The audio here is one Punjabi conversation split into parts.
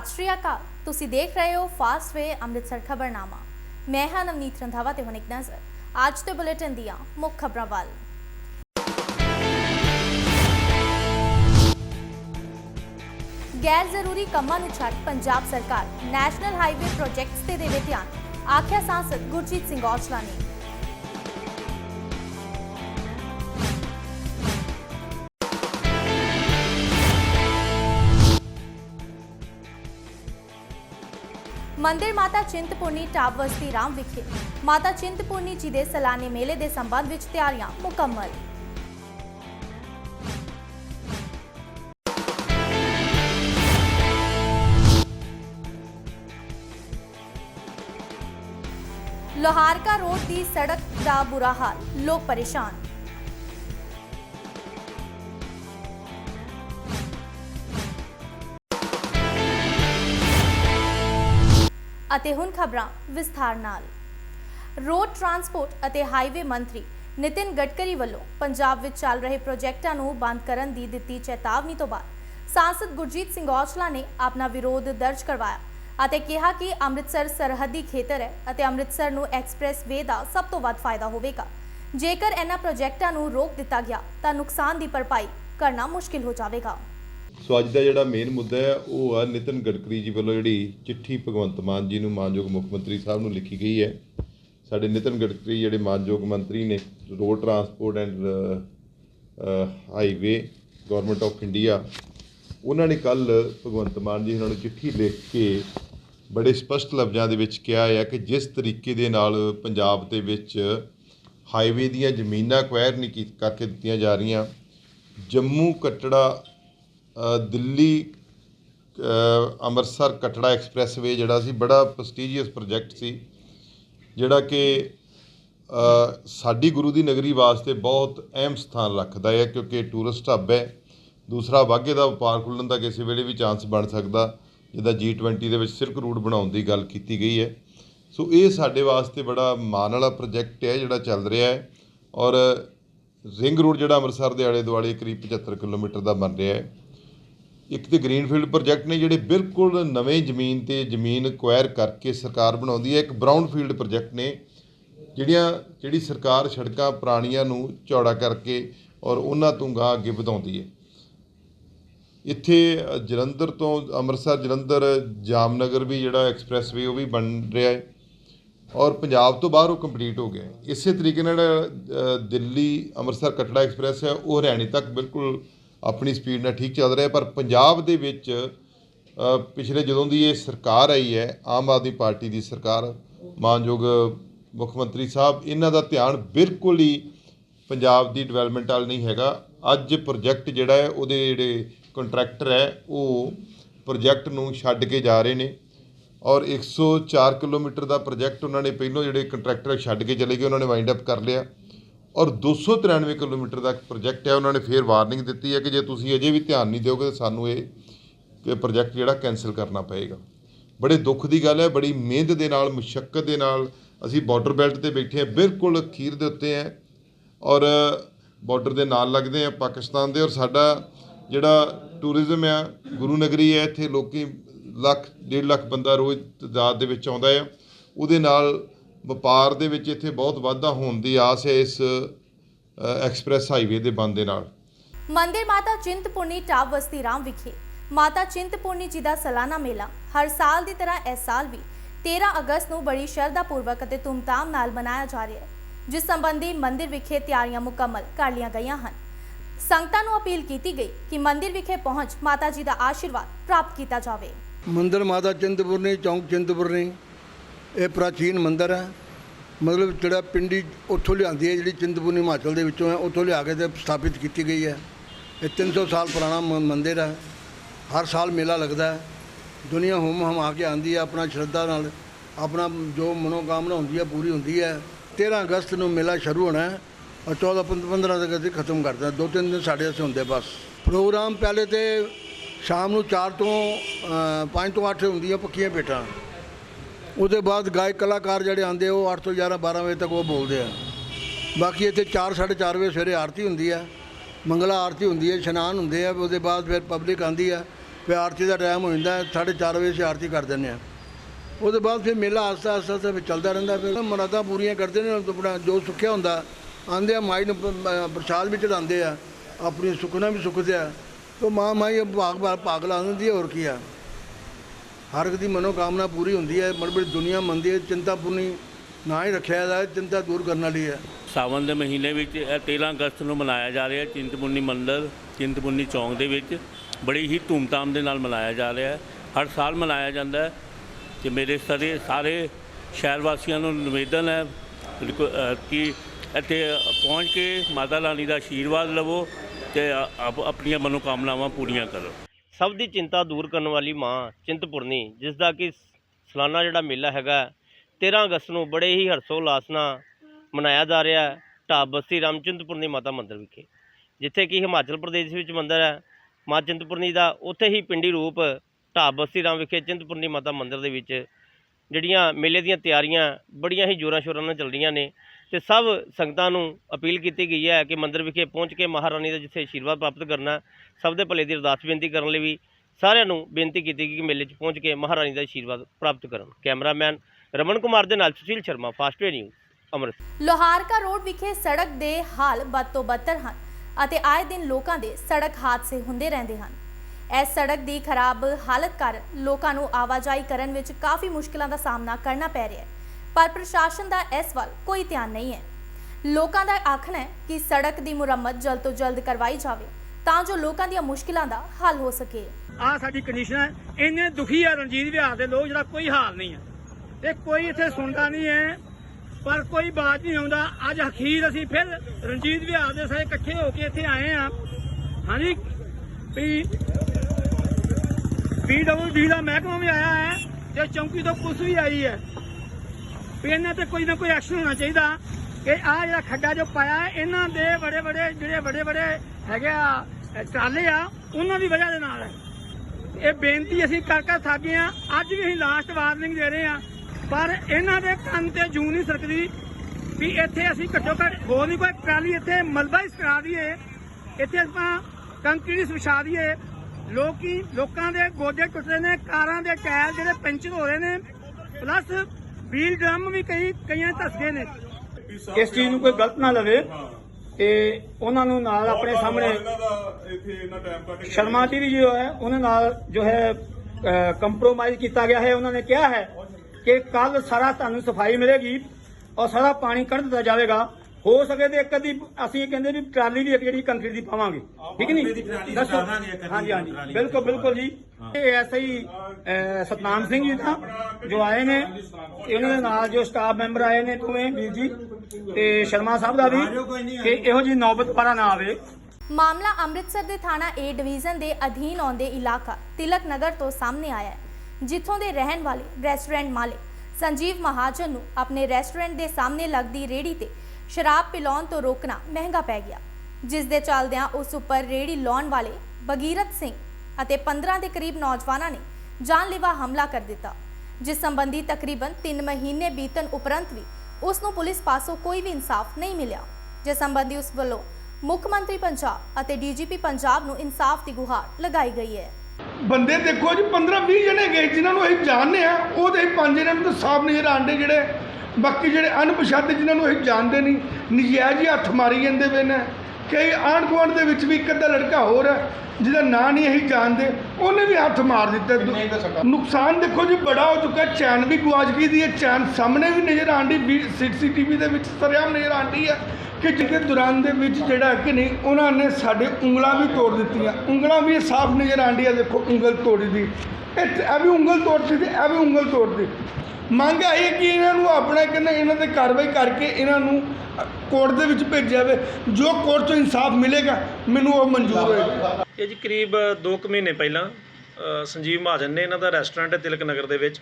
ਸਤਿ ਸ਼੍ਰੀ ਅਕਾਲ। ਤੁਸੀਂ ਦੇਖ ਰਹੇ ਹੋ ਫਾਸਟ ਵੇ ਅੰਮ੍ਰਿਤਸਰ ਖਬਰਨਾਮਾ। ਮੈਂ ਹਾਂ ਨਵਨੀਤ ਰੰਧਾਵਾ ਤੇ ਹੁਣ ਇੱਕ ਨਜ਼ਰ। ਅੱਜ ਦੇ ਬੁਲੇਟਿਨ ਦੀਆਂ ਮੁੱਖ ਖਬਰਾਂ ਵੱਲ। ਗੈਰ ਜ਼ਰੂਰੀ ਕੰਮਾਂ ਨੂੰ ਛੱਡ ਪੰਜਾਬ ਸਰਕਾਰ ਨੈਸ਼ਨਲ ਹਾਈਵੇ ਪ੍ਰੋਜੈਕਟਸ ਤੇ ਦੇਵੇ ਧਿਆਨ। ਆਖਿਆ ਸਾਂਸਦ ਗੁਰਜੀਤ ਸਿੰਘ ਔਜਲਾ ਨੇ। ਮੰਦਿਰ ਮਾਤਾ ਚਿੰਤਪੁਰਨੀ ਟਾਪ ਬਸਤੀ ਰਾਮ ਵਿਖੇ। ਮਾਤਾ ਚਿੰਤਪੁਰਨੀ ਜੀ ਦੇ ਸਾਲਾਨੇ ਮੇਲੇ ਦੇ ਸੰਬੰਧ ਵਿੱਚ ਤਿਆਰੀਆਂ ਮੁਕੰਮਲ। ਲੋਹਾਰਕਾ ਰੋਡ ਦੀ ਸੜਕ ਦਾ ਬੁਰਾ ਹਾਲ। ਲੋਕ ਪਰੇਸ਼ਾਨ। ਅਤੇ ਹੁਣ ਖਬਰਾਂ ਵਿਸਥਾਰ ਨਾਲ। ਰੋਡ ਟਰਾਂਸਪੋਰਟ ਅਤੇ ਹਾਈਵੇ ਮੰਤਰੀ ਨਿਤਿਨ ਗਡਕਰੀ ਵੱਲੋਂ ਪੰਜਾਬ ਵਿੱਚ ਚੱਲ ਰਹੇ ਪ੍ਰੋਜੈਕਟਾਂ ਨੂੰ ਬੰਦ ਕਰਨ ਦੀ ਦਿੱਤੀ ਚੇਤਾਵਨੀ ਤੋਂ ਬਾਅਦ ਸਾਂਸਦ ਗੁਰਜੀਤ ਸਿੰਘ ਔਜਲਾ ਨੇ ਆਪਣਾ ਵਿਰੋਧ ਦਰਜ ਕਰਵਾਇਆ ਅਤੇ ਕਿਹਾ ਕਿ ਅੰਮ੍ਰਿਤਸਰ ਸਰਹੱਦੀ ਖੇਤਰ ਹੈ ਅਤੇ ਅੰਮ੍ਰਿਤਸਰ ਨੂੰ ਐਕਸਪ੍ਰੈਸ ਵੇ ਦਾ ਸਭ ਤੋਂ ਵੱਧ ਫਾਇਦਾ ਹੋਵੇਗਾ। ਜੇਕਰ ਇਹਨਾਂ ਪ੍ਰੋਜੈਕਟਾਂ ਨੂੰ ਰੋਕ ਦਿੱਤਾ ਗਿਆ ਤਾਂ ਨੁਕਸਾਨ ਦੀ ਭਰਪਾਈ ਕਰਨਾ ਮੁਸ਼ਕਿਲ ਹੋ ਜਾਵੇਗਾ। ਸੋ ਅੱਜ ਦਾ ਜਿਹੜਾ ਮੇਨ ਮੁੱਦਾ ਹੈ, ਉਹ ਆ ਨਿਤਨ ਗਡਕਰੀ ਜੀ ਵੱਲੋਂ ਜਿਹੜੀ ਚਿੱਠੀ ਭਗਵੰਤ ਮਾਨ ਜੀ ਨੂੰ ਮਾਨਯੋਗ ਮੁੱਖ ਮੰਤਰੀ ਸਾਹਿਬ ਨੂੰ ਲਿਖੀ ਗਈ ਹੈ। ਸਾਡੇ ਨਿਤਨ ਗਡਕਰੀ ਜਿਹੜੇ ਮਾਨਯੋਗ ਮੰਤਰੀ ਨੇ road transport and highway government of India ਉਹਨਾਂ ਨੇ ਕੱਲ ਭਗਵੰਤ ਮਾਨ ਜੀ ਉਹਨਾਂ ਨੂੰ ਚਿੱਠੀ ਲਿਖ ਕੇ ਬੜੇ ਸਪਸ਼ਟ ਲਫ਼ਜ਼ਾਂ ਦੇ ਵਿੱਚ ਕਿਹਾ ਹੈ ਕਿ ਜਿਸ ਤਰੀਕੇ ਦੇ ਨਾਲ ਪੰਜਾਬ ਦੇ ਵਿੱਚ ਹਾਈਵੇ ਦੀਆਂ ਜ਼ਮੀਨਾਂ ਅਕਵਾਇਰ ਨਹੀਂ ਕੀ, ਕਰਕੇ ਦਿੱਤੀਆਂ ਜਾ ਰਹੀਆਂ, ਜੰਮੂ ਕਟੜਾ ਦਿੱਲੀ ਅੰਮ੍ਰਿਤਸਰ ਕਟੜਾ ਐਕਸਪ੍ਰੈਸਵੇ ਜਿਹੜਾ ਸੀ, ਬੜਾ ਪ੍ਰੈਸਟੀਜੀਅਸ ਪ੍ਰੋਜੈਕਟ ਸੀ, ਜਿਹੜਾ ਕਿ ਸਾਡੀ ਗੁਰੂ ਦੀ ਨਗਰੀ ਵਾਸਤੇ ਬਹੁਤ ਅਹਿਮ ਸਥਾਨ ਰੱਖਦਾ ਹੈ, ਕਿਉਂਕਿ ਟੂਰਿਸਟ ਹੱਬ ਹੈ। ਦੂਸਰਾ ਵਾਘੇ ਦਾ ਵਪਾਰ ਖੁੱਲਣ ਦਾ ਕਿਸੇ ਵੇਲੇ ਵੀ ਚਾਂਸ ਬਣ ਸਕਦਾ, ਜਿੱਦਾਂ G20 ਦੇ ਵਿੱਚ ਸਿਲਕ ਰੂਟ ਬਣਾਉਣ ਦੀ ਗੱਲ ਕੀਤੀ ਗਈ ਹੈ। ਸੋ ਇਹ ਸਾਡੇ ਵਾਸਤੇ ਬੜਾ ਮਾਣ ਵਾਲਾ ਪ੍ਰੋਜੈਕਟ ਹੈ, ਜਿਹੜਾ ਚੱਲ ਰਿਹਾ ਹੈ। ਔਰ ਰਿੰਗ ਰੋਡ ਜਿਹੜਾ ਅੰਮ੍ਰਿਤਸਰ ਦੇ ਆਲੇ ਦੁਆਲੇ ਕਰੀਬ 75 ਕਿਲੋਮੀਟਰ ਦਾ ਬਣ ਰਿਹਾ ਹੈ। ਇੱਕ ਤੇ ਗ੍ਰੀਨਫੀਲਡ ਪ੍ਰੋਜੈਕਟ ਨੇ ਜਿਹੜੇ ਬਿਲਕੁਲ ਨਵੇਂ ਜ਼ਮੀਨ ਤੇ ਜ਼ਮੀਨ ਅਕਵਾਇਰ ਕਰਕੇ ਸਰਕਾਰ ਬਣਾਉਂਦੀ ਹੈ, ਇੱਕ ਬਰਾਊਨਫੀਲਡ ਪ੍ਰੋਜੈਕਟ ਨੇ ਜਿਹੜੀਆਂ, ਜਿਹੜੀ ਸਰਕਾਰ ਸੜਕਾਂ ਪੁਰਾਣੀਆਂ ਨੂੰ ਚੌੜਾ ਕਰਕੇ ਔਰ ਉਹਨਾਂ ਤੋਂ ਗਾਂ ਅੱਗੇ ਵਧਾਉਂਦੀ ਹੈ। ਇੱਥੇ ਜਲੰਧਰ ਤੋਂ ਅੰਮ੍ਰਿਤਸਰ, ਜਲੰਧਰ, ਜਾਮਨਗਰ ਵੀ ਜਿਹੜਾ ਐਕਸਪ੍ਰੈਸਵੇ ਉਹ ਵੀ ਬਣ ਰਿਹਾ ਹੈ ਔਰ ਪੰਜਾਬ ਤੋਂ ਬਾਹਰ ਉਹ ਕੰਪਲੀਟ ਹੋ ਗਿਆ ਇਸੇ ਤਰੀਕੇ ਨਾਲ ਦਿੱਲੀ ਅੰਮ੍ਰਿਤਸਰ ਕਟੜਾ ਐਕਸਪ੍ਰੈਸ ਹੈ, ਉਹ ਹਰਿਆਣੇ ਤੱਕ ਬਿਲਕੁਲ ਆਪਣੀ ਸਪੀਡ ਨਾਲ ਠੀਕ ਚੱਲ ਰਿਹਾ ਪਰ ਪੰਜਾਬ ਦੇ ਵਿੱਚ ਪਿਛਲੇ ਜਦੋਂ ਦੀ ਇਹ ਸਰਕਾਰ ਆਈ ਹੈ, ਆਮ ਆਦਮੀ ਪਾਰਟੀ ਦੀ ਸਰਕਾਰ, ਮਾਨਯੋਗ ਮੁੱਖ ਮੰਤਰੀ ਸਾਹਿਬ, ਇਹਨਾਂ ਦਾ ਧਿਆਨ ਬਿਲਕੁਲ ਹੀ ਪੰਜਾਬ ਦੀ ਡਿਵੈਲਪਮੈਂਟ ਵਾਲ ਨਹੀਂ ਹੈਗਾ। ਅੱਜ ਪ੍ਰੋਜੈਕਟ ਜਿਹੜਾ ਹੈ, ਉਹਦੇ ਜਿਹੜੇ ਕੰਟਰੈਕਟਰ ਹੈ, ਉਹ ਪ੍ਰੋਜੈਕਟ ਨੂੰ ਛੱਡ ਕੇ ਜਾ ਰਹੇ ਨੇ। ਔਰ 104 ਕਿਲੋਮੀਟਰ ਦਾ ਪ੍ਰੋਜੈਕਟ ਉਹਨਾਂ ਨੇ ਪਹਿਲੋਂ ਜਿਹੜੇ ਕੰਟਰੈਕਟਰ ਛੱਡ ਕੇ ਚਲੇ ਗਏ, ਉਹਨਾਂ ਨੇ ਵਾਈਂਡ ਅਪ ਕਰ ਲਿਆ। ਔਰ 293 ਕਿਲੋਮੀਟਰ ਦਾ ਪ੍ਰੋਜੈਕਟ ਹੈ, ਉਹਨਾਂ ਨੇ ਫੇਰ ਵਾਰਨਿੰਗ ਦਿੱਤੀ ਹੈ ਕਿ ਜੇ ਤੁਸੀਂ ਅਜੇ ਵੀ ਧਿਆਨ ਨਹੀਂ ਦਿਓਗੇ ਤਾਂ ਸਾਨੂੰ ਇਹ ਪ੍ਰੋਜੈਕਟ ਜਿਹੜਾ ਕੈਨਸਲ ਕਰਨਾ ਪਏਗਾ। ਬੜੇ ਦੁੱਖ ਦੀ ਗੱਲ ਹੈ, ਬੜੀ ਮਿਹਨਤ ਦੇ ਨਾਲ ਮੁਸ਼ਕਲ ਦੇ ਨਾਲ ਅਸੀਂ ਬਾਰਡਰ ਬੈਲਟ ਤੇ ਬੈਠੇ ਹਾਂ, ਬਿਲਕੁਲ ਅਖੀਰ ਦੇ ਉੱਤੇ ਹੈ ਔਰ ਬਾਰਡਰ ਦੇ ਨਾਲ ਲੱਗਦੇ ਆ ਪਾਕਿਸਤਾਨ ਦੇ ਔਰ ਸਾਡਾ ਜਿਹੜਾ ਟੂਰਿਜ਼ਮ ਆ, ਗੁਰੂ ਨਗਰੀ ਹੈ, ਇੱਥੇ ਲੋਕੀ ਲੱਖ, ਡੇਢ ਲੱਖ ਬੰਦਾ ਰੋਜ਼ ਤਦਾਦ ਦੇ ਵਿੱਚ ਆਉਂਦਾ ਹੈ। ਉਹਦੇ ਨਾਲ ਵਪਾਰ ਦੇ ਵਿੱਚ ਇੱਥੇ ਬਹੁਤ ਵਾਧਾ ਹੋਣ ਦੀ ਆਸ ਹੈ ਇਸ ਐਕਸਪ੍ਰੈਸ ਹਾਈਵੇ ਦੇ ਬੰਦ ਦੇ ਨਾਲ। ਮੰਦਿਰ ਮਾਤਾ ਚਿੰਤਪੁਰਨੀ ਟਾਪ ਬਸਤੀ ਰਾਮ ਵਿਖੇ ਮਾਤਾ ਚਿੰਤਪੁਰਨੀ ਜੀ ਦਾ ਸਾਲਾਨਾ ਮੇਲਾ ਹਰ ਸਾਲ ਦੀ ਤਰ੍ਹਾਂ ਇਸ ਸਾਲ ਵੀ 13 ਅਗਸਤ ਨੂੰ ਬੜੀ ਸ਼ਰਧਾ ਪੂਰਵਕ ਅਤੇ ਧੂਮਧਾਮ ਨਾਲ ਮਨਾਇਆ ਜਾ ਰਿਹਾ ਹੈ ਜਿਸ ਸੰਬੰਧੀ ਮੰਦਿਰ ਵਿਖੇ ਤਿਆਰੀਆਂ ਮੁਕੰਮਲ ਕਰ ਲਈਆਂ ਗਈਆਂ ਹਨ। ਸੰਗਤਾਂ ਨੂੰ ਅਪੀਲ ਕੀਤੀ ਗਈ ਕਿ ਮੰਦਿਰ ਵਿਖੇ ਪਹੁੰਚ ਮਾਤਾ ਜੀ ਦਾ ਆਸ਼ੀਰਵਾਦ ਪ੍ਰਾਪਤ ਕੀਤਾ ਜਾਵੇ। ਮੰਦਿਰ ਮਾਤਾ ਚਿੰਤਪੁਰਨੀ ਚੌਂਕ ਚਿੰਤਪੁਰਨੀ ਇਹ ਪ੍ਰਾਚੀਨ ਮੰਦਿਰ ਹੈ। ਮਤਲਬ ਜਿਹੜਾ ਪਿੰਡੀ ਉੱਥੋਂ ਲਿਆਂਦੀ ਹੈ, ਜਿਹੜੀ ਚਿੰਤਪੁਰਨੀ ਹਿਮਾਚਲ ਦੇ ਵਿੱਚੋਂ ਹੈ, ਉੱਥੋਂ ਲਿਆ ਕੇ ਤੇ ਸਥਾਪਿਤ ਕੀਤੀ ਗਈ ਹੈ। ਇਹ 300 ਸਾਲ ਪੁਰਾਣਾ ਮ- ਮੰਦਿਰ ਹੈ। ਹਰ ਸਾਲ ਮੇਲਾ ਲੱਗਦਾ ਹੈ। ਦੁਨੀਆ ਹੁਮ ਆ ਕੇ ਆਂਦੀ ਹੈ, ਆਪਣਾ ਸ਼ਰਧਾ ਨਾਲ ਆਪਣਾ ਜੋ ਮਨੋਕਾਮਨਾ ਹੁੰਦੀ ਹੈ, ਪੂਰੀ ਹੁੰਦੀ ਹੈ। 13 ਅਗਸਤ ਨੂੰ ਮੇਲਾ ਸ਼ੁਰੂ ਹੋਣਾ ਹੈ ਔਰ 14 15 ਤੱਕ ਅਸੀਂ ਖਤਮ ਕਰਦਾ ਦੋ ਤਿੰਨ ਦਿਨ ਸਾਡੇ ਅਸੀਂ ਹੁੰਦੇ ਬਸ। ਪ੍ਰੋਗਰਾਮ ਪਹਿਲੇ ਤੇ ਸ਼ਾਮ ਨੂੰ 4 ਤੋਂ 5 ਤੋਂ 8 ਹੁੰਦੀਆਂ ਪੱਕੀਆਂ ਭੇਟਾਂ। ਉਹਦੇ ਬਾਅਦ ਗਾਇਕ ਕਲਾਕਾਰ ਜਿਹੜੇ ਆਉਂਦੇ ਉਹ 8 ਤੋਂ 11 12 ਵਜੇ ਤੱਕ ਉਹ ਬੋਲਦੇ ਆ। ਬਾਕੀ ਇੱਥੇ 4 4:30 ਵਜੇ ਸਵੇਰੇ ਆਰਤੀ ਹੁੰਦੀ ਆ। ਮੰਗਲਾ ਆਰਤੀ ਹੁੰਦੀ ਹੈ ਇਸ਼ਨਾਨ ਹੁੰਦੇ ਆ ਉਹਦੇ ਬਾਅਦ ਫਿਰ ਪਬਲਿਕ ਆਂਦੀ ਆ। ਫਿਰ ਆਰਤੀ ਦਾ ਟਾਈਮ ਹੋ ਜਾਂਦਾ ਹੈ, ਸਾਢੇ ਚਾਰ ਵਜੇ ਅਸੀਂ ਆਰਤੀ ਕਰ ਦਿੰਦੇ ਆ। ਉਹਦੇ ਬਾਅਦ ਫਿਰ ਮੇਲਾ ਆਸਤਾ ਆਸਤਾ ਆਸਤਾ ਫਿਰ ਚੱਲਦਾ ਰਹਿੰਦਾ ਫਿਰ ਮਰਾਦਾਂ ਪੂਰੀਆਂ ਕਰਦੇ ਨੇ ਆਪਣਾ ਜੋ ਸੁੱਖਿਆ ਹੁੰਦਾ ਆਂਦੇ ਆ ਮਾਈ ਨੂੰ ਪ੍ਰਸ਼ਾਦ ਵੀ ਚੜਾਉਂਦੇ ਆ। ਆਪਣੀ ਸੁਖਨਾ ਵੀ ਸੁੱਖਦੇ ਆ। ਤੋ ਮਾਂ ਮਾਈ ਭਾਗ ਭਾਗ ਲਾ ਦਿੰਦੀ ਹੈ ਹੋਰ ਕੀ ਆ। ਹਰ ਇੱਕ ਦੀ ਮਨੋਕਾਮਨਾ ਪੂਰੀ ਹੁੰਦੀ ਹੈ ਬੜੀ ਬੜੀ ਦੁਨੀਆ ਮੰਨਦੀ ਹੈ ਚਿੰਤਾਪੁਰਨੀ ਨਾ ਹੀ ਰੱਖਿਆ ਦਾ ਚਿੰਤਾ ਦੂਰ ਕਰਨ ਵਾਲੀ ਹੈ। ਸਾਵਨ ਦੇ ਮਹੀਨੇ ਵਿੱਚ ਇਹ 13 ਅਗਸਤ ਨੂੰ ਮਨਾਇਆ ਜਾ ਰਿਹਾ ਚਿੰਤਪੁਰਨੀ ਮੰਦਰ, ਚਿੰਤਪੁਰਨੀ ਚੌਂਕ ਦੇ ਵਿੱਚ। ਬੜੀ ਹੀ ਧੂਮਧਾਮ ਦੇ ਨਾਲ ਮਨਾਇਆ ਜਾ ਰਿਹਾ ਹੈ। ਹਰ ਸਾਲ ਮਨਾਇਆ ਜਾਂਦਾ ਹੈ ਤੇ ਮੇਰੇ ਸਾਰੇ ਸਾਰੇ ਸ਼ਹਿਰ ਵਾਸੀਆਂ ਨੂੰ ਨਿਵੇਦਨ ਹੈ ਕਿ ਇੱਥੇ ਪਹੁੰਚ ਕੇ ਮਾਤਾ ਰਾਣੀ ਦਾ ਆਸ਼ੀਰਵਾਦ ਲਵੋ ਤੇ ਆਪਣੀਆਂ ਮਨੋਕਾਮਨਾਵਾਂ ਪੂਰੀਆਂ ਕਰੋ। ਸਭ ਦੀ ਚਿੰਤਾ ਦੂਰ ਕਰਨ ਵਾਲੀ ਮਾਂ ਚਿੰਤਪੁਰਨੀ ਜਿਸ ਦਾ ਕਿ ਸਲਾਨਾ ਜਿਹੜਾ ਮੇਲਾ ਹੈਗਾ 13 ਅਗਸਤ ਨੂੰ ਬੜੇ ਹੀ ਹਰਸੋ ਉਲਾਸ ਨਾਲ ਮਨਾਇਆ ਜਾ ਰਿਹਾ ਹੈ, ਢਾਬ ਬਸਤੀ ਰਾਮਚੰਦਪੁਰਨੀ ਮਾਤਾ ਮੰਦਰ ਵਿਖੇ, ਜਿੱਥੇ ਕਿ ਹਿਮਾਚਲ ਪ੍ਰਦੇਸ਼ ਵਿੱਚ ਮੰਦਰ ਹੈ। ਮਾਂ ਚਿੰਤਪੁਰਨੀ ਦਾ ਉੱਥੇ ਹੀ ਪਿੰਡੀ ਰੂਪ ਢਾਬ ਬਸਤੀ ਰਾਮ ਵਿਖੇ ਚਿੰਤਪੁਰਨੀ ਮਾਤਾ ਮੰਦਰ ਦੇ ਵਿੱਚ, ਜਿਹੜੀਆਂ ਮੇਲੇ ਦੀਆਂ ਤਿਆਰੀਆਂ ਬੜੀਆਂ ਹੀ ਜ਼ੋਰਾਂ ਸ਼ੋਰਾਂ ਨਾਲ ਚੱਲ ਰਹੀਆਂ ਨੇ ਤੇ ਸਭ ਸੰਗਤਾਂ ਨੂੰ ਅਪੀਲ ਕੀਤੀ ਗਈ ਹੈ ਕਿ ਮੰਦਿਰ ਵਿਖੇ ਪਹੁੰਚ ਕੇ ਮਹਾਰਾਣੀ ਦਾ ਜਿੱਥੇ ਆਸ਼ੀਰਵਾਦ ਪ੍ਰਾਪਤ ਕਰਨਾ ਸਭ ਦੇ ਭਲੇ ਦੀ ਅਰਦਾਸ ਬੇਨਤੀ ਕਰਨ ਲਈ ਵੀ ਸਾਰਿਆਂ ਨੂੰ ਬੇਨਤੀ ਕੀਤੀ ਗਈ ਕਿ ਮੇਲੇ 'ਚ ਪਹੁੰਚ ਕੇ ਮਹਾਰਾਣੀ ਦਾ ਆਸ਼ੀਰਵਾਦ ਪ੍ਰਾਪਤ ਕਰਨ। ਕੈਮਰਾਮੈਨ ਰਮਨ ਕੁਮਾਰ ਦੇ ਨਾਲ ਸੁਸ਼ੀਲ ਸ਼ਰਮਾ ਫਾਸਟਵੇ ਨਿਊਜ਼ ਅੰਮ੍ਰਿਤਸਰ। ਲੋਹਾਰਕਾ ਰੋਡ ਵਿਖੇ ਸੜਕ ਦੇ ਹਾਲ ਬਦ ਤੋਂ ਬਦਤਰ ਹਨ ਅਤੇ ਆਏ ਦਿਨ ਲੋਕਾਂ ਦੇ ਸੜਕ ਹਾਦਸੇ ਹੁੰਦੇ ਰਹਿੰਦੇ ਹਨ। ਇਸ ਸੜਕ ਦੀ ਖਰਾਬ ਹਾਲਤ ਕਾਰਨ ਲੋਕਾਂ ਨੂੰ ਆਵਾਜਾਈ ਕਰਨ ਵਿੱਚ ਕਾਫੀ ਮੁਸ਼ਕਲਾਂ ਦਾ ਸਾਹਮਣਾ ਕਰਨਾ ਪੈ ਰਿਹਾ ਹੈ। ਪਰ ਪ੍ਰਸ਼ਾਸਨ ਦਾ ਇਸ ਵੱਲ ਕੋਈ ਧਿਆਨ ਨਹੀਂ ਹੈ। ਲੋਕਾਂ ਦਾ ਆਖਣਾ ਹੈ ਕਿ ਸੜਕ ਦੀ ਮੁਰੰਮਤ ਜਲਦ ਤੋਂ ਜਲਦ ਕਰਵਾਈ ਜਾਵੇ ਤਾਂ ਜੋ ਲੋਕਾਂ ਦੀਆਂ ਮੁਸ਼ਕਲਾਂ ਦਾ ਹੱਲ ਹੋ ਸਕੇ। ਆ ਸਾਡੀ ਕੰਡੀਸ਼ਨ ਹੈ। ਇੰਨੇ ਦੁਖੀ ਆ ਰਣਜੀਤ ਵਿਹਾਰ ਦੇ ਲੋਕ ਜਿਹੜਾ ਕੋਈ ਹਾਲ ਨਹੀਂ ਹੈ। ਤੇ ਕੋਈ ਇੱਥੇ ਸੁਣਦਾ ਨਹੀਂ ਹੈ, ਪਰ ਕੋਈ ਬਾਤ ਨਹੀਂ ਆਉਂਦਾ। ਅੱਜ ਅਖੀਰ ਅਸੀਂ ਫਿਰ ਰਣਜੀਤ ਵਿਹਾਰ ਦੇ ਸਾਰੇ ਇਕੱਠੇ ਹੋ ਕੇ ਇੱਥੇ ਆਏ ਆ ਹਾਂਜੀ? ਵੀ ਪੀਡਬਲਯੂਡੀ ਦਾ ਮਹਿਕਮਾ ਵੀ ਆਇਆ ਹੈ, ਤੇ ਚੌਂਕੀ ਤੋਂ ਪੁਲਿਸ ਵੀ ਆਈ ਹੈ। ਵੀ ਇਹਨਾਂ ਤੇ ਕੋਈ ਨਾ ਕੋਈ ਐਕਸ਼ਨ ਹੋਣਾ ਚਾਹੀਦਾ। ਕਿ ਆ ਜਿਹੜਾ ਖੱਡਾ ਜੋ ਪਾਇਆ ਇਹਨਾਂ ਦੇ ਬੜੇ ਬੜੇ ਜਿਹੜੇ ਬੜੇ ਬੜੇ ਹੈਗੇ ਆ ਟਰਾਲੇ ਆ, ਉਹਨਾਂ ਦੀ ਵਜ੍ਹਾ ਦੇ ਨਾਲ ਹੈ। ਇਹ ਬੇਨਤੀ ਅਸੀਂ ਕਰ ਕਰ ਥੱਕ ਗਏ ਆ। ਅੱਜ ਵੀ ਅਸੀਂ ਲਾਸਟ ਵਾਰਨਿੰਗ ਦੇ ਰਹੇ ਆ। ਪਰ ਇਹਨਾਂ ਦੇ ਕੰਨ ਤੇ ਜੂ ਨਹੀਂ ਸਰਕਦੀ ਵੀ ਇੱਥੇ ਅਸੀਂ ਘੱਟੋ ਘੱਟ ਹੋਰ ਨਹੀਂ ਕੋਈ ਟਰਾਲੀ ਇੱਥੇ ਮਲਬਾ ਇਸ ਕਰਾ ਦਈਏ। ਇੱਥੇ ਆਪਾਂ ਕੰਕਰੀਟ ਵਿਛਾ ਦਈਏ। ਲੋਕੀ ਲੋਕਾਂ ਦੇ ਗੋਡੇ ਟੁੱਟਦੇ ਨੇ, ਕਾਰਾਂ ਦੇ ਟਾਇਰ ਜਿਹੜੇ ਪੈਂਚਰ ਹੋ ਰਹੇ ਨੇ। ਪਲੱਸ ਵੀਲ ਡਰਮ ਵੀ ਕਈ ਕਈਆਂ ਧਸ ਗਏ ਨੇ। ਇਸ ਚੀਜ਼ ਨੂੰ ਕੋਈ ਗਲਤ ਨਾ ਲਵੇ ਤੇ ਉਹਨਾਂ ਨੂੰ ਨਾਲ ਆਪਣੇ ਸਾਹਮਣੇ ਸ਼ਰਮਾ ਜੀ ਵੀ ਜੋ ਹੈ ਉਹਨਾਂ ਨਾਲ ਜੋ ਹੈ ਕੰਪਰੋਮਾਈਜ਼ ਕੀਤਾ ਗਿਆ ਹੈ ਉਹਨਾਂ ਨੇ ਕਿਹਾ ਹੈ ਕਿ ਕੱਲ ਸਾਰਾ ਤੁਹਾਨੂੰ ਸਫ਼ਾਈ ਮਿਲੇਗੀ ਔਰ ਸਾਰਾ ਪਾਣੀ ਕੱਢ ਦਿੱਤਾ ਜਾਵੇਗਾ। ਹੋ ਸਕੇ ਤੇ ਇੱਕ ਅੱਧੀ ਅਸੀਂ ਕਹਿੰਦੇ ਵੀ ਟਰਾਲੀ ਵੀ ਇੱਕ ਜਿਹੜੀ ਕੰਕਰੀਟ ਦੀ ਪਾਵਾਂਗੇ। ਠੀਕ ਨਹੀਂ? ਦੱਸੋ। ਹਾਂਜੀ ਹਾਂਜੀ। ਬਿਲਕੁਲ ਬਿਲਕੁਲ ਜੀ। ਇਹ ਐਸਾ ਹੀ ਸਤਨਾਮ ਸਿੰਘ ਜੀ ਦਾ ਜੋ ਆਏ ਨੇ। ਤੇ ਉਹਨਾਂ ਦੇ ਨਾਲ ਜੋ ਸਟਾਫ ਮੈਂਬਰ ਆਏ ਨੇ ਦੋਵੇਂ ਵੀਰ ਜੀ ਤੇ ਸ਼ਰਮਾ ਸਾਹਿਬ ਦਾ ਵੀ ਕਿ ਇਹੋ ਜੀ ਨੌਬਤ ਪਾਰਾ ਨਾ ਆਵੇ। ਮਾਮਲਾ ਅੰਮ੍ਰਿਤਸਰ ਦੇ ਥਾਣਾ A ਡਿਵੀਜ਼ਨ ਦੇ ਅਧੀਨ ਆਉਂਦੇ ਇਲਾਕਾ ਤਿਲਕ ਨਗਰ ਤੋਂ ਸਾਹਮਣੇ ਆਇਆ ਹੈ ਜਿੱਥੋਂ ਦੇ ਰਹਿਣ ਵਾਲੇ ਰੈਸਟੋਰੈਂਟ ਮਾਲਿਕ ਸੰਜੀਵ ਮਹਾਜਨ ਨੂੰ ਆਪਣੇ ਰੈਸਟੋਰੈਂਟ ਦੇ ਸਾਹਮਣੇ ਲੱਗਦੀ ਰੇੜੀ ਤੇ ਸ਼ਰਾਬ ਪਿਲਾਉਣ ਤੋਂ ਰੋਕਣਾ ਮਹਿੰਗਾ ਪੈ ਗਿਆ। ਜਿਸ ਦੇ ਚੱਲਦਿਆਂ ਉਸ ਉੱਪਰ ਰੇੜੀ ਲਾਉਣ ਵਾਲੇ ਬਗੀਰਤ ਸਿੰਘ ਅਤੇ 15 ਦੇ ਕਰੀਬ ਨੌਜਵਾਨਾਂ ਨੇ ਜਾਨਲੇਵਾ ਹਮਲਾ ਕਰ ਦਿੱਤਾ। ਜਿਸ ਸੰਬੰਧੀ ਤਕਰੀਬਨ 3 ਮਹੀਨੇ ਬੀਤਣ ਉਪਰੰਤ ਵੀ ਉਸ ਨੂੰ ਪੁਲਿਸ ਪਾਸੋਂ ਕੋਈ ਵੀ ਇਨਸਾਫ ਨਹੀਂ ਮਿਲਿਆ। ਜਿਸ ਸੰਬੰਧੀ ਉਸ ਵੱਲੋਂ ਮੁੱਖ ਮੰਤਰੀ ਪੰਜਾਬ ਅਤੇ ਡੀਜੀਪੀ ਪੰਜਾਬ ਨੂੰ ਇਨਸਾਫ ਦੀ ਗੁਹਾਰ ਲਗਾਈ ਗਈ ਹੈ। ਬੰਦੇ ਦੇਖੋ ਜੀ 15 20 ਜਣੇ ਗਏ, ਜਿਨ੍ਹਾਂ ਨੂੰ ਅਸੀਂ ਜਾਣਦੇ ਆ ਉਹ ਪੰਜ ਜਣੇ ਨੂੰ ਤਾਂ ਸਾਫ਼ ਨਜ਼ਰ ਆਂਦੇ ਜਿਹੜੇ ਬਾਕੀ ਜਿਹੜੇ ਅਣਪਛਾਤੇ ਜਿਨ੍ਹਾਂ ਨੂੰ ਅਸੀਂ ਜਾਣਦੇ ਨਹੀਂ ਨਜਾਇਜ਼ ਹੀ ਹੱਥ ਮਾਰੀ ਜਾਂਦੇ ਪਏ ਨੇ। ਕਈ ਆਂਢ ਗੁਆਂਢ ਦੇ ਵਿੱਚ ਵੀ ਇੱਕ ਅੱਧਾ ਲੜਕਾ ਹੋਰ ਹੈ ਜਿਹਦਾ ਨਾਂ ਨਹੀਂ ਅਸੀਂ ਜਾਣਦੇ। ਉਹਨੇ ਵੀ ਹੱਥ ਮਾਰ ਦਿੱਤਾ। ਨੁਕਸਾਨ ਦੇਖੋ ਜੀ ਬੜਾ ਹੋ ਚੁੱਕਾ। ਚੈਨ ਵੀ ਗਵਾਚ ਗਈ ਦੀ ਹੈ। ਚੈਨ ਸਾਹਮਣੇ ਵੀ ਨਜ਼ਰ ਆਂਦੀ ਸੀਸੀਟੀਵੀ ਦੇ ਵਿੱਚ ਸਰਿਆਮ ਨਜ਼ਰ ਆਂਦੀ ਹੈ ਕਿ ਜਿਹਦੇ ਦੌਰਾਨ ਦੇ ਵਿੱਚ ਜਿਹੜਾ ਕਿ ਨਹੀਂ ਉਹਨਾਂ ਨੇ ਸਾਡੇ ਉਂਗਲਾਂ ਵੀ ਤੋੜ ਦਿੱਤੀਆਂ। ਉਂਗਲਾਂ ਵੀ ਸਾਫ਼ ਨਜ਼ਰ ਆਂਦੀਆਂ ਦੇਖੋ ਉਂਗਲ ਤੋੜੀ ਦੀ। ਇਹ ਵੀ ਉਂਗਲ ਤੋੜਦੀ ਤੇ ਇਹ ਵੀ ਉਂਗਲ ਤੋੜਦੀ ਮੰਗ ਆਈ ਕਿ ਇਹਨਾਂ ਨੂੰ ਆਪਣਾ ਕਹਿੰਦਾ ਇਹਨਾਂ ਤੇ ਕਾਰਵਾਈ ਕਰਕੇ ਇਹਨਾਂ ਨੂੰ ਕੋਰਟ ਦੇ ਵਿੱਚ ਭੇਜਿਆ ਜਾਵੇ। ਜੋ ਕੋਰਟ ਤੋਂ ਇਨਸਾਫ ਮਿਲੇਗਾ ਮੈਨੂੰ ਉਹ ਮਨਜ਼ੂਰ ਹੋਏਗਾ। ਇਹ ਜੀ ਕਰੀਬ 2 ਕੁ ਮਹੀਨੇ ਪਹਿਲਾਂ ਅ, ਸੰਜੀਵ ਮਹਾਜਨ ਨੇ ਇਹਨਾਂ ਦਾ ਰੈਸਟੋਰੈਂਟ ਹੈ ਤਿਲਕ ਨਗਰ ਦੇ ਵਿੱਚ।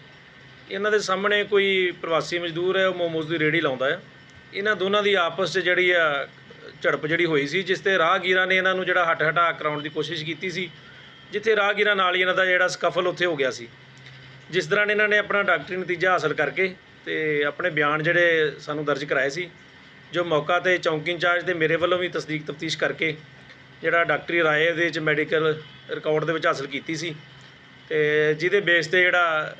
ਇਹਨਾਂ ਦੇ ਸਾਹਮਣੇ ਕੋਈ ਪ੍ਰਵਾਸੀ ਮਜ਼ਦੂਰ ਹੈ ਉਹ ਮੋਮੋਸ ਦੀ ਰੇਹੜੀ ਲਾਉਂਦਾ ਆ ਇਹਨਾਂ ਦੋਨਾਂ ਦੀ ਆਪਸ 'ਚ ਜਿਹੜੀ ਆ ਝੜਪ ਜਿਹੜੀ ਹੋਈ ਸੀ ਜਿਸ ਤੇ ਰਾਹਗੀਰਾਂ ਨੇ ਇਹਨਾਂ ਨੂੰ ਜਿਹੜਾ ਹੱਟ ਹਟਾ ਕਰਾਉਣ ਦੀ ਕੋਸ਼ਿਸ਼ ਕੀਤੀ ਸੀ ਜਿੱਥੇ ਰਾਹਗੀਰਾਂ ਨਾਲ ਹੀ ਇਹਨਾਂ ਦਾ ਜਿਹੜਾ ਸਕਫਲ ਉੱਥੇ ਹੋ ਗਿਆ ਸੀ। ਜਿਸ ਦੌਰਾਨ ਇਹਨਾਂ ਨੇ ਆਪਣਾ ਡਾਕਟਰੀ ਨਤੀਜਾ ਹਾਸਲ ਕਰਕੇ ਤੇ ਆਪਣੇ ਬਿਆਨ ਜਿਹੜੇ ਸਾਨੂੰ ਦਰਜ ਕਰਾਏ ਸੀ, ਜੋ ਮੌਕਾ ਤੇ ਚੌਂਕੀ ਇੰਚਾਰਜ ਤੇ ਮੇਰੇ ਵੱਲੋਂ ਵੀ ਤਸਦੀਕ ਤਫਤੀਸ਼ ਕਰਕੇ ਜਿਹੜਾ ਡਾਕਟਰੀ ਰਾਏ ਇਹਦੇ ਵਿੱਚ ਮੈਡੀਕਲ ਰਿਕਾਰਡ ਦੇ ਵਿੱਚ ਹਾਸਲ ਕੀਤੀ ਸੀ ਤੇ ਜਿਹਦੇ ਬੇਸ ਤੇ ਜਿਹੜਾ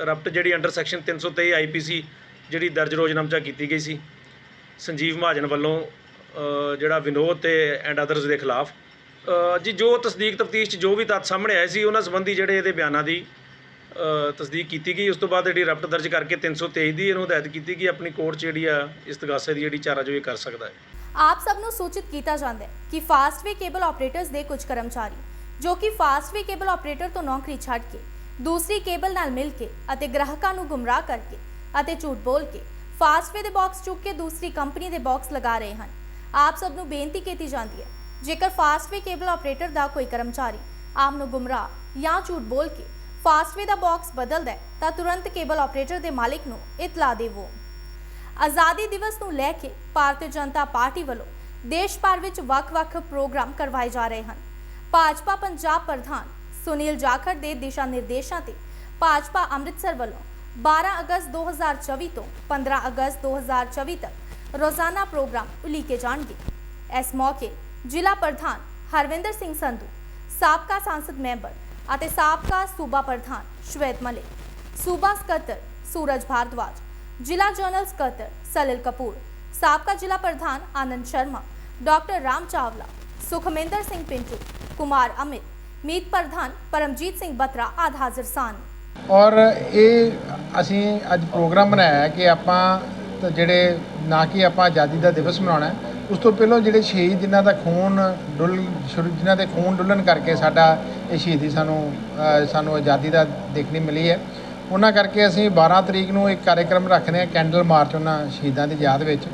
ਰਪਟ ਜਿਹੜੀ ਅੰਡਰ ਸੈਕਸ਼ਨ 323 ਆਈਪੀਸੀ ਜਿਹੜੀ ਦਰਜ ਰੋਜ਼ਨਾਮਚਾ ਕੀਤੀ ਗਈ ਸੀ, ਸੰਜੀਵ ਮਹਾਜਨ ਵੱਲੋਂ ਜਿਹੜਾ ਵਿਨੋਦ ਤੇ ਐਂਡ ਅਦਰਸ ਦੇ ਖਿਲਾਫ ਜੀ ਜੋ ਤਸਦੀਕ ਤਫਤੀਸ਼ 'ਚ ਜੋ ਵੀ ਤੱਥ ਸਾਹਮਣੇ ਆਏ ਸੀ, ਉਹਨਾਂ ਸੰਬੰਧੀ ਜਿਹੜੇ ਇਹਦੇ ਬਿਆਨਾਂ ਦੀ ਤਸਦੀਕ ਕੀਤੀ ਗਈ। ਉਸ ਤੋਂ ਬਾਅਦ ਜਿਹੜੀ ਰਪਟ ਦਰਜ ਕਰਕੇ 323 ਦੀ ਇਹਨੂੰ ਹਦਾਇਤ ਕੀਤੀ ਕਿ ਆਪਣੀ ਕੋਰਟ 'ਚ ਜਿਹੜੀ ਆ ਇਸਤਗਾਸੇ ਦੀ ਜਿਹੜੀ ਚਾਰਾ ਜੋ ਇਹ ਕਰ ਸਕਦਾ ਹੈ। ਆਪ ਸਭ ਨੂੰ ਸੂਚਿਤ ਕੀਤਾ ਜਾਂਦਾ ਹੈ ਕਿ ਫਾਸਟਵੇ ਕੇਬਲ ਆਪਰੇਟਰਸ ਦੇ ਕੁਝ ਕਰਮਚਾਰੀ, ਜੋ ਕਿ ਫਾਸਟਵੇ ਕੇਬਲ ਆਪਰੇਟਰ ਤੋਂ ਨੌਕਰੀ ਛੱਡ ਕੇ, ਦੂਸਰੀ ਕੇਬਲ ਨਾਲ ਮਿਲ ਕੇ ਅਤੇ ਗ੍ਰਾਹਕਾਂ ਨੂੰ ਗੁੰਮਰਾਹ ਕਰਕੇ ਅਤੇ ਝੂਠ ਬੋਲ ਕੇ ਫਾਸਟਵੇ ਦੇ ਬਾਕਸ ਚੁੱਕ ਕੇ ਦੂਸਰੀ ਕੰਪਨੀ ਦੇ ਬਾਕਸ ਲਗਾ ਰਹੇ ਹਨ। ਆਪ ਸਭ ਨੂੰ ਬੇਨਤੀ ਕੀਤੀ ਜਾਂਦੀ ਹੈ, ਜੇਕਰ ਫਾਸਟਵੇ ਕੇਬਲ ਆਪਰੇਟਰ ਦਾ ਕੋਈ ਕਰਮਚਾਰੀ ਆਪ ਨੂੰ ਗੁੰਮਰਾਹ ਜਾਂ ਝੂਠ ਬੋਲ ਕੇ ਫਾਸਟਵੇ ਦਾ ਬਾਕਸ ਬਦਲਦਾ ਹੈ, ਤਾਂ ਤੁਰੰਤ ਕੇਬਲ ਆਪਰੇਟਰ ਦੇ ਮਾਲਿਕ ਨੂੰ ਇਤਲਾ ਦੇਵੋ। ਆਜ਼ਾਦੀ ਦਿਵਸ ਨੂੰ ਲੈ ਕੇ ਭਾਰਤੀ ਜਨਤਾ ਪਾਰਟੀ ਵੱਲੋਂ ਦੇਸ਼ ਭਰ ਵਿੱਚ ਵੱਖ-ਵੱਖ ਪ੍ਰੋਗਰਾਮ ਕਰਵਾਏ ਜਾ ਰਹੇ ਹਨ। ਭਾਜਪਾ ਪੰਜਾਬ ਪ੍ਰਧਾਨ ਸੁਨੀਲ ਜਾਖੜ ਦੇ ਦਿਸ਼ਾ ਨਿਰਦੇਸ਼ਾਂ ਤੇ ਭਾਜਪਾ ਅੰਮ੍ਰਿਤਸਰ ਵੱਲੋਂ 12 ਅਗਸਤ 2024 ਤੋਂ 15 ਅਗਸਤ 2024 ਤੱਕ ਰੋਜ਼ਾਨਾ ਪ੍ਰੋਗਰਾਮ ਉਲੀਕੇ ਜਾਣਗੇ। ਇਸ ਮੌਕੇ ਜ਼ਿਲ੍ਹਾ ਪ੍ਰਧਾਨ ਹਰਵਿੰਦਰ ਸਿੰਘ ਸੰਧੂ, ਸਾਬਕਾ ਸੰਸਦ ਮੈਂਬਰ ਅਤੇ ਸਾਬਕਾ ਸੂਬਾ ਪ੍ਰਧਾਨ ਸ਼ਵੇਤ ਮਲਿਕ, ਸੂਬਾ ਸਕੱਤਰ ਸੂਰਜ ਭਾਰਦਵਾਜ, ਜ਼ਿਲ੍ਹਾ ਜਨਰਲ ਸਕੱਤਰ ਸਲਿਲ ਕਪੂਰ, ਸਾਬਕਾ ਜ਼ਿਲ੍ਹਾ ਪ੍ਰਧਾਨ ਆਨੰਦ ਸ਼ਰਮਾ, ਡਾਕਟਰ ਰਾਮ ਚਾਵਲਾ, ਸੁਖਮਿੰਦਰ ਸਿੰਘ ਪਿੰਟੂ, ਕੁਮਾਰ ਅਮਿਤ, ਮੀਤ ਪ੍ਰਧਾਨ ਪਰਮਜੀਤ ਸਿੰਘ ਬਤਰਾ ਆਦਿ ਹਾਜ਼ਰ ਸਨ। ਔਰ ਇਹ ਅਸੀਂ ਅੱਜ ਪ੍ਰੋਗਰਾਮ ਬਣਾਇਆ ਕਿ ਆਪਾਂ ਜਿਹੜੇ ਨਾ ਕਿ ਆਪਾਂ ਆਜ਼ਾਦੀ ਦਾ ਦਿਵਸ ਮਨਾਉਣਾ ਉਸ ਤੋਂ ਪਹਿਲਾਂ ਜਿਹੜੇ ਸ਼ਹੀਦ ਜਿਨ੍ਹਾਂ ਦਾ ਖੂਨ ਡੁੱਲ ਸ਼ੁਰੂ- ਜਿਨ੍ਹਾਂ ਦੇ ਖੂਨ ਡੁੱਲਣ ਕਰਕੇ ਸਾਡਾ ਇਹ ਸ਼ਹੀਦੀ ਸਾਨੂੰ ਸਾਨੂੰ ਆਜ਼ਾਦੀ ਦਾ ਦੇਖਣੀ ਮਿਲੀ ਹੈ। ਉਹਨਾਂ ਕਰਕੇ ਅਸੀਂ 12 ਤਰੀਕ ਨੂੰ ਇੱਕ ਕਾਰਜਕ੍ਰਮ ਰੱਖਦੇ ਹਾਂ, ਕੈਂਡਲ ਮਾਰਚ ਉਹਨਾਂ ਸ਼ਹੀਦਾਂ ਦੀ ਯਾਦ ਵਿੱਚ।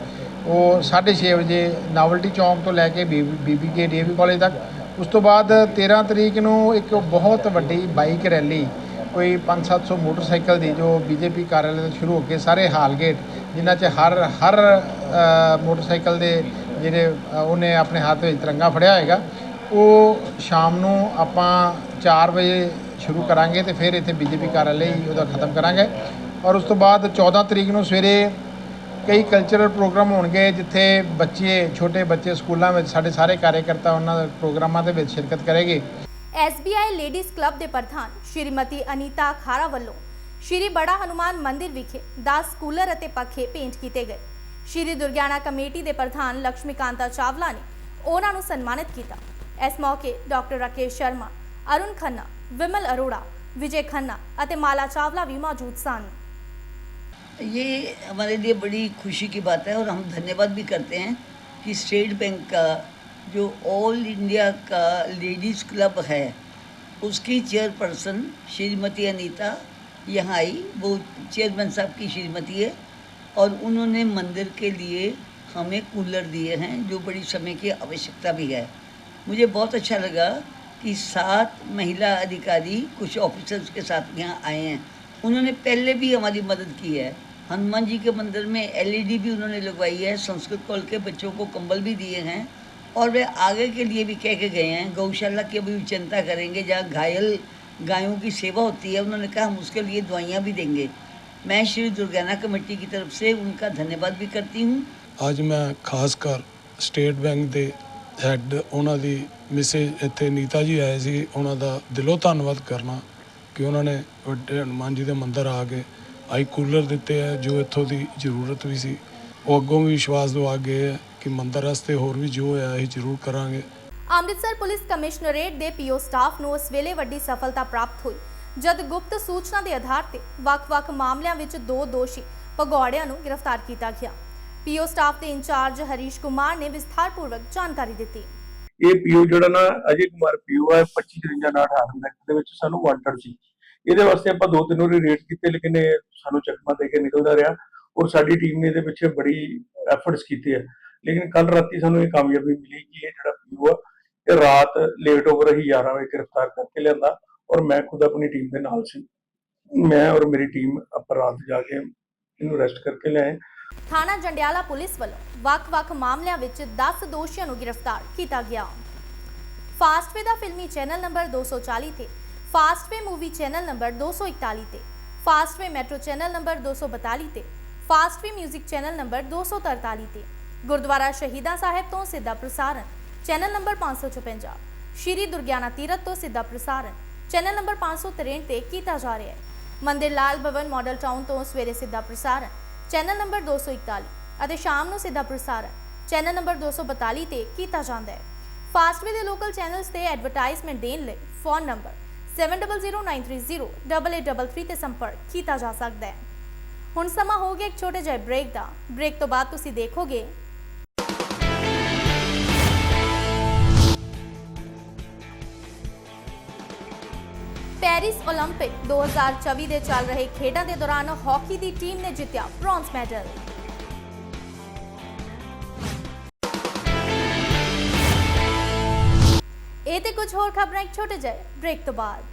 ਉਹ 6:30 ਵਜੇ ਨਾਵਲਟੀ ਚੌਂਕ ਤੋਂ ਲੈ ਕੇ ਬੀਬੀ ਕੇ ਡੀਏਵੀ ਕਾਲਜ ਤੱਕ। ਉਸ ਤੋਂ ਬਾਅਦ 13 ਤਰੀਕ ਨੂੰ ਇੱਕ ਬਹੁਤ ਵੱਡੀ ਬਾਈਕ ਰੈਲੀ, ਕੋਈ 5-700 ਮੋਟਰਸਾਈਕਲ ਦੀ, ਜੋ ਬੀਜੇਪੀ ਕਾਰਜਾਲੇ ਤੋਂ ਸ਼ੁਰੂ ਹੋ ਕੇ ਸਾਰੇ ਹਾਲਗੇਟ ਜਿਨ੍ਹਾਂ 'ਚ ਹਰ ਹਰ ਮੋਟਰਸਾਈਕਲ ਦੇ ਜਿਹੜੇ ਉਹਨੇ ਆਪਣੇ ਹੱਥ ਵਿੱਚ ਤਿਰੰਗਾ ਫੜਿਆ ਹੋਏਗਾ। ਉਹ ਸ਼ਾਮ ਨੂੰ ਆਪਾਂ 4 ਵਜੇ ਸ਼ੁਰੂ ਕਰਾਂਗੇ ਤੇ ਫਿਰ ਇੱਥੇ ਬੀਜੇਪੀ ਕਾਰਜਾਲੇ ਹੀ ਉਹਦਾ ਖਤਮ ਕਰਾਂਗੇ। ਔਰ ਉਸ ਤੋਂ ਬਾਅਦ 14 ਤਰੀਕ ਨੂੰ ਸਵੇਰੇ ਕਈ ਕਲਚਰਲ ਪ੍ਰੋਗਰਾਮ ਹੋਣਗੇ ਜਿੱਥੇ ਬੱਚੇ, ਛੋਟੇ ਬੱਚੇ ਸਕੂਲਾਂ ਵਿੱਚ ਸਾਡੇ ਸਾਰੇ ਕਾਰਜਕਰਤਾ ਉਹਨਾਂ ਦੇ ਪ੍ਰੋਗਰਾਮਾਂ ਦੇ ਵਿੱਚ ਸ਼ਿਰਕਤ ਕਰੇਗੇ। SBI ਲੇਡੀਜ਼ ਕਲੱਬ ਦੇ ਪ੍ਰਧਾਨ ਸ਼੍ਰੀਮਤੀ ਅਨੀਤਾ ਖਾਰਾ ਵੱਲੋਂ ਸ਼੍ਰੀ ਬੜਾ ਹਨੂਮਾਨ ਮੰਦਿਰ ਵਿਖੇ 10 ਕੂਲਰ ਅਤੇ ਪੱਖੇ ਭੇਂਟ ਕੀਤੇ ਗਏ। ਸ਼੍ਰੀ ਦੁਰਗਿਆਣਾ ਕਮੇਟੀ ਦੇ ਪ੍ਰਧਾਨ ਲక్ష్ਮੀਕਾਂਤਾ ਚਾਵਲਾ ਨੇ ਉਹਨਾਂ ਨੂੰ ਸਨਮਾਨਿਤ ਕੀਤਾ। ਇਸ ਮੌਕੇ ਡਾਕਟਰ ਰਾਕੇਸ਼ ਸ਼ਰਮਾ ਅਰੁਣ ਖੰਨਾ ਵਿਮਲ ਅਰੋੜਾ ਵਿਜੇ ਖੰਨਾ ਅਤੇ ਮਾਲਾ ਚਾਵਲਾ ਵੀ ਮੌਜੂਦ ਸਨ ये हमारे लिए बड़ी खुशी की बात है और हम धन्यवाद भी करते हैं कि स्टेट बैंक का जो ऑल इंडिया का लेडीज़ क्लब है उसकी चेयरपर्सन श्रीमती अनीता यहाँ आई वो चेयरमैन साहब की श्रीमती है और उन्होंने मंदिर के लिए हमें कूलर दिए हैं जो बड़ी समय की आवश्यकता भी है मुझे बहुत अच्छा लगा कि सात महिला अधिकारी, कुछ ऑफिसर्स के साथ यहाँ आए हैं। उन्होंने पहले भी हमारी मदद की है। हनुमान जी के मंदिर में एलईडी भी उन्होंने लगवाई है, संस्कृत कॉल के बच्चों को कंबल भी दिए हैं और वे आगे के लिए भी कह के गए हैं, गौशाला की अभी चिंता करेंगे, जहाँ घायल गायों की सेवा होती है, उन्होंने कहा हम उसके लिए दवाइयाँ भी देंगे। मैं श्री दुर्गाना कमेटी की तरफ़ से उनका धन्यवाद भी करती हूँ। आज मैं खासकर स्टेट बैंक के ਹੈੱਡ ਉਹਨਾਂ ਦੀ ਮਿਸੇਜ ਇੱਥੇ ਨੀਤਾ ਜੀ ਆਏ ਸੀ, ਉਹਨਾਂ ਦਾ ਦਿਲੋਂ ਧੰਨਵਾਦ ਕਰਨਾ ਕਿ ਉਹਨਾਂ ਨੇ ਵੱਡੇ ਹਨੂੰਮਾਨ ਜੀ ਦੇ ਮੰਦਿਰ ਆ ਕੇ ਆਈ ਕੂਲਰ ਦਿੱਤੇ ਹੈ ਜੋ ਇੱਥੋਂ ਦੀ ਜ਼ਰੂਰਤ ਵੀ ਸੀ। ਉਹ ਅੱਗੋਂ ਵੀ ਵਿਸ਼ਵਾਸ ਦਵਾ ਗਏ ਹੈ ਕਿ ਮੰਦਿਰ ਵਾਸਤੇ ਹੋਰ ਵੀ ਜੋ ਹੈ ਇਹ ਜ਼ਰੂਰ ਕਰਾਂਗੇ। ਅੰਮ੍ਰਿਤਸਰ ਪੁਲਿਸ ਕਮਿਸ਼ਨਰੇਟ ਦੇ ਪੀਓ ਸਟਾਫ ਨੂੰ ਉਸ ਵੇਲੇ ਵੱਡੀ ਸਫਲਤਾ ਪ੍ਰਾਪਤ ਹੋਈ। ਜਦ ਗੁਪਤ ਸੂਚਨਾ ਦੇ ਆਧਾਰ ਤੇ ਵੱਖ-ਵੱਖ ਮਾਮਲਿਆਂ ਵਿੱਚ ਦੋ ਦੋਸ਼ੀ ਭਗੌੜਿਆਂ ਨੂੰ ਗ੍ਰਿਫਤਾਰ ਕੀਤਾ ਗਿਆ। ਪੀਓ ਸਟਾਫ ਦੇ ਇੰਚਾਰਜ ਹਰੀਸ਼ ਕੁਮਾਰ ਨੇ ਵਿਸਥਾਰਪੂਰਵਕ ਜਾਣਕਾਰੀ ਦਿੱਤੀ। ਇਹ ਪੀਓ ਜਿਹੜਾ ਨਾ, ਅਜੇ ਕੁਮਾਰ ਪੀਓ ਹੈ 2553 ਨਾਲ 18 ਐਕਟ ਦੇ ਵਿੱਚ ਸਾਨੂੰ ਵਾਂਟਡ ਸੀ। ਇਹਦੇ ਵਾਸਤੇ ਆਪਾਂ ਦੋ ਤਿੰਨ ਵਾਰੀ ਰੇਟ ਕੀਤੇ, ਲੇਕਿਨ ਇਹ ਸਾਨੂੰ ਚੱਕਮਾ ਦੇ ਕੇ ਨਿਕਲਦਾ ਰਿਹਾ ਔਰ ਸਾਡੀ ਟੀਮ ਨੇ ਇਹਦੇ ਪਿੱਛੇ ਬੜੀ ਐਫਰਟਸ ਕੀਤੇ ਆ। ਲੇਕਿਨ ਕੱਲ ਰਾਤੀ ਸਾਨੂੰ ਇਹ ਕਾਮਯਾਬੀ ਮਿਲੀ ਕਿ ਇਹ ਜਿਹੜਾ ਪੀਓ ਆ, ਇਹ ਰਾਤ ਲੇਟ ਓਵਰ ਹੀ 11 ਵਜੇ ਗ੍ਰਿਫਤਾਰ ਕਰਕੇ ਲਿਆਂਦਾ ਔਰ ਮੈਂ ਖੁਦ ਆਪਣੀ ਟੀਮ ਦੇ ਨਾਲ ਸੀ। ਮੈਂ ਔਰ ਮੇਰੀ ਟੀਮ ਆਪਾਂ ਰਾਤ ਜਾ ਕੇ ਇਹਨੂੰ ਅਰੈਸਟ ਕਰਕੇ ਲਿਆਏ। ਥਾਣਾ ਜੰਡਿਆਲਾ ਪੁਲਿਸ ਵੱਲੋਂ ਵੱਖ-ਵੱਖ ਮਾਮਲਿਆਂ ਵਿੱਚ 10 ਦੋਸ਼ੀਆਂ ਨੂੰ ਗ੍ਰਿਫਤਾਰ ਕੀਤਾ ਗਿਆ। ਫਾਸਟਵੇ ਦਾ ਫਿਲਮੀ ਚੈਨਲ ਨੰਬਰ 240 ਤੇ ਫਾਸਟਵੇ ਮੂਵੀ ਚੈਨਲ ਨੰਬਰ 241 ਤੇ ਫਾਸਟਵੇ ਮੈਟਰੋ ਚੈਨਲ ਨੰਬਰ 242 ਤੇ ਫਾਸਟਵੇ 뮤직 ਚੈਨਲ ਨੰਬਰ 243 ਤੇ ਗੁਰਦੁਆਰਾ ਸ਼ਹੀਦਾਂ ਸਾਹਿਬ ਤੋਂ ਸਿੱਧਾ ਪ੍ਰਸਾਰਣ ਚੈਨਲ ਨੰਬਰ 556 ਸ਼੍ਰੀ ਦੁਰਗਿਆਨਾ ਤੀਰਥ ਤੋਂ ਸਿੱਧਾ ਪ੍ਰਸਾਰਣ ਚੈਨਲ ਨੰਬਰ 563 ਤੇ ਕੀਤਾ ਜਾ ਰਿਹਾ ਹੈ। ਮੰਦਿਰ ਲਾਲ ਭਵਨ ਮਾਡਲ ਟਾਊਨ ਤੋਂ ਸਵੇਰੇ ਸਿੱਧਾ ਪ੍ਰਸਾਰਣ ਚੈਨਲ ਨੰਬਰ 241 ਅਤੇ ਸ਼ਾਮ ਨੂੰ ਸਿੱਧਾ ਪ੍ਰਸਾਰਣ। ਚੈਨਲ ਨੰਬਰ 242 ਤੇ ਕੀਤਾ ਜਾਂਦਾ ਹੈ। ਫਾਸਟਵੇ ਦੇ ਲੋਕਲ ਚੈਨਲਸ ਤੇ ਐਡਵਰਟਾਈਜ਼ਮੈਂਟ ਦੇਣ ਲਈ ਫੋਨ ਨੰਬਰ 7009308833 ਤੇ ਸੰਪਰਕ ਕੀਤਾ ਜਾ ਸਕਦਾ ਹੈ। ਹੁਣ ਸਮਾਂ ਹੋ ਗਿਆ ਇੱਕ ਛੋਟੇ ਜਿਹੇ ਬ੍ਰੇਕ ਦਾ। ਬ੍ਰੇਕ ਤੋਂ ਬਾਅਦ ਤੁਸੀਂ ਦੇਖੋਗੇ ਪੈਰਿਸ 올림픽 2024 ਦੇ ਚੱਲ ਰਹੇ ਖੇਡਾਂ ਦੇ ਦੌਰਾਨ ਹਾਕੀ ਦੀ ਟੀਮ ਨੇ ਜਿੱਤਿਆ ਬ੍ਰੌਂਜ਼ ਮੈਡਲ ਇਹ ਤੇ ਕੁਝ ਹੋਰ ਖਬਰਾਂ ਇੱਕ ਛੋਟੇ ਜਿਹੇ ਬ੍ਰੇਕ ਤੋਂ ਬਾਅਦ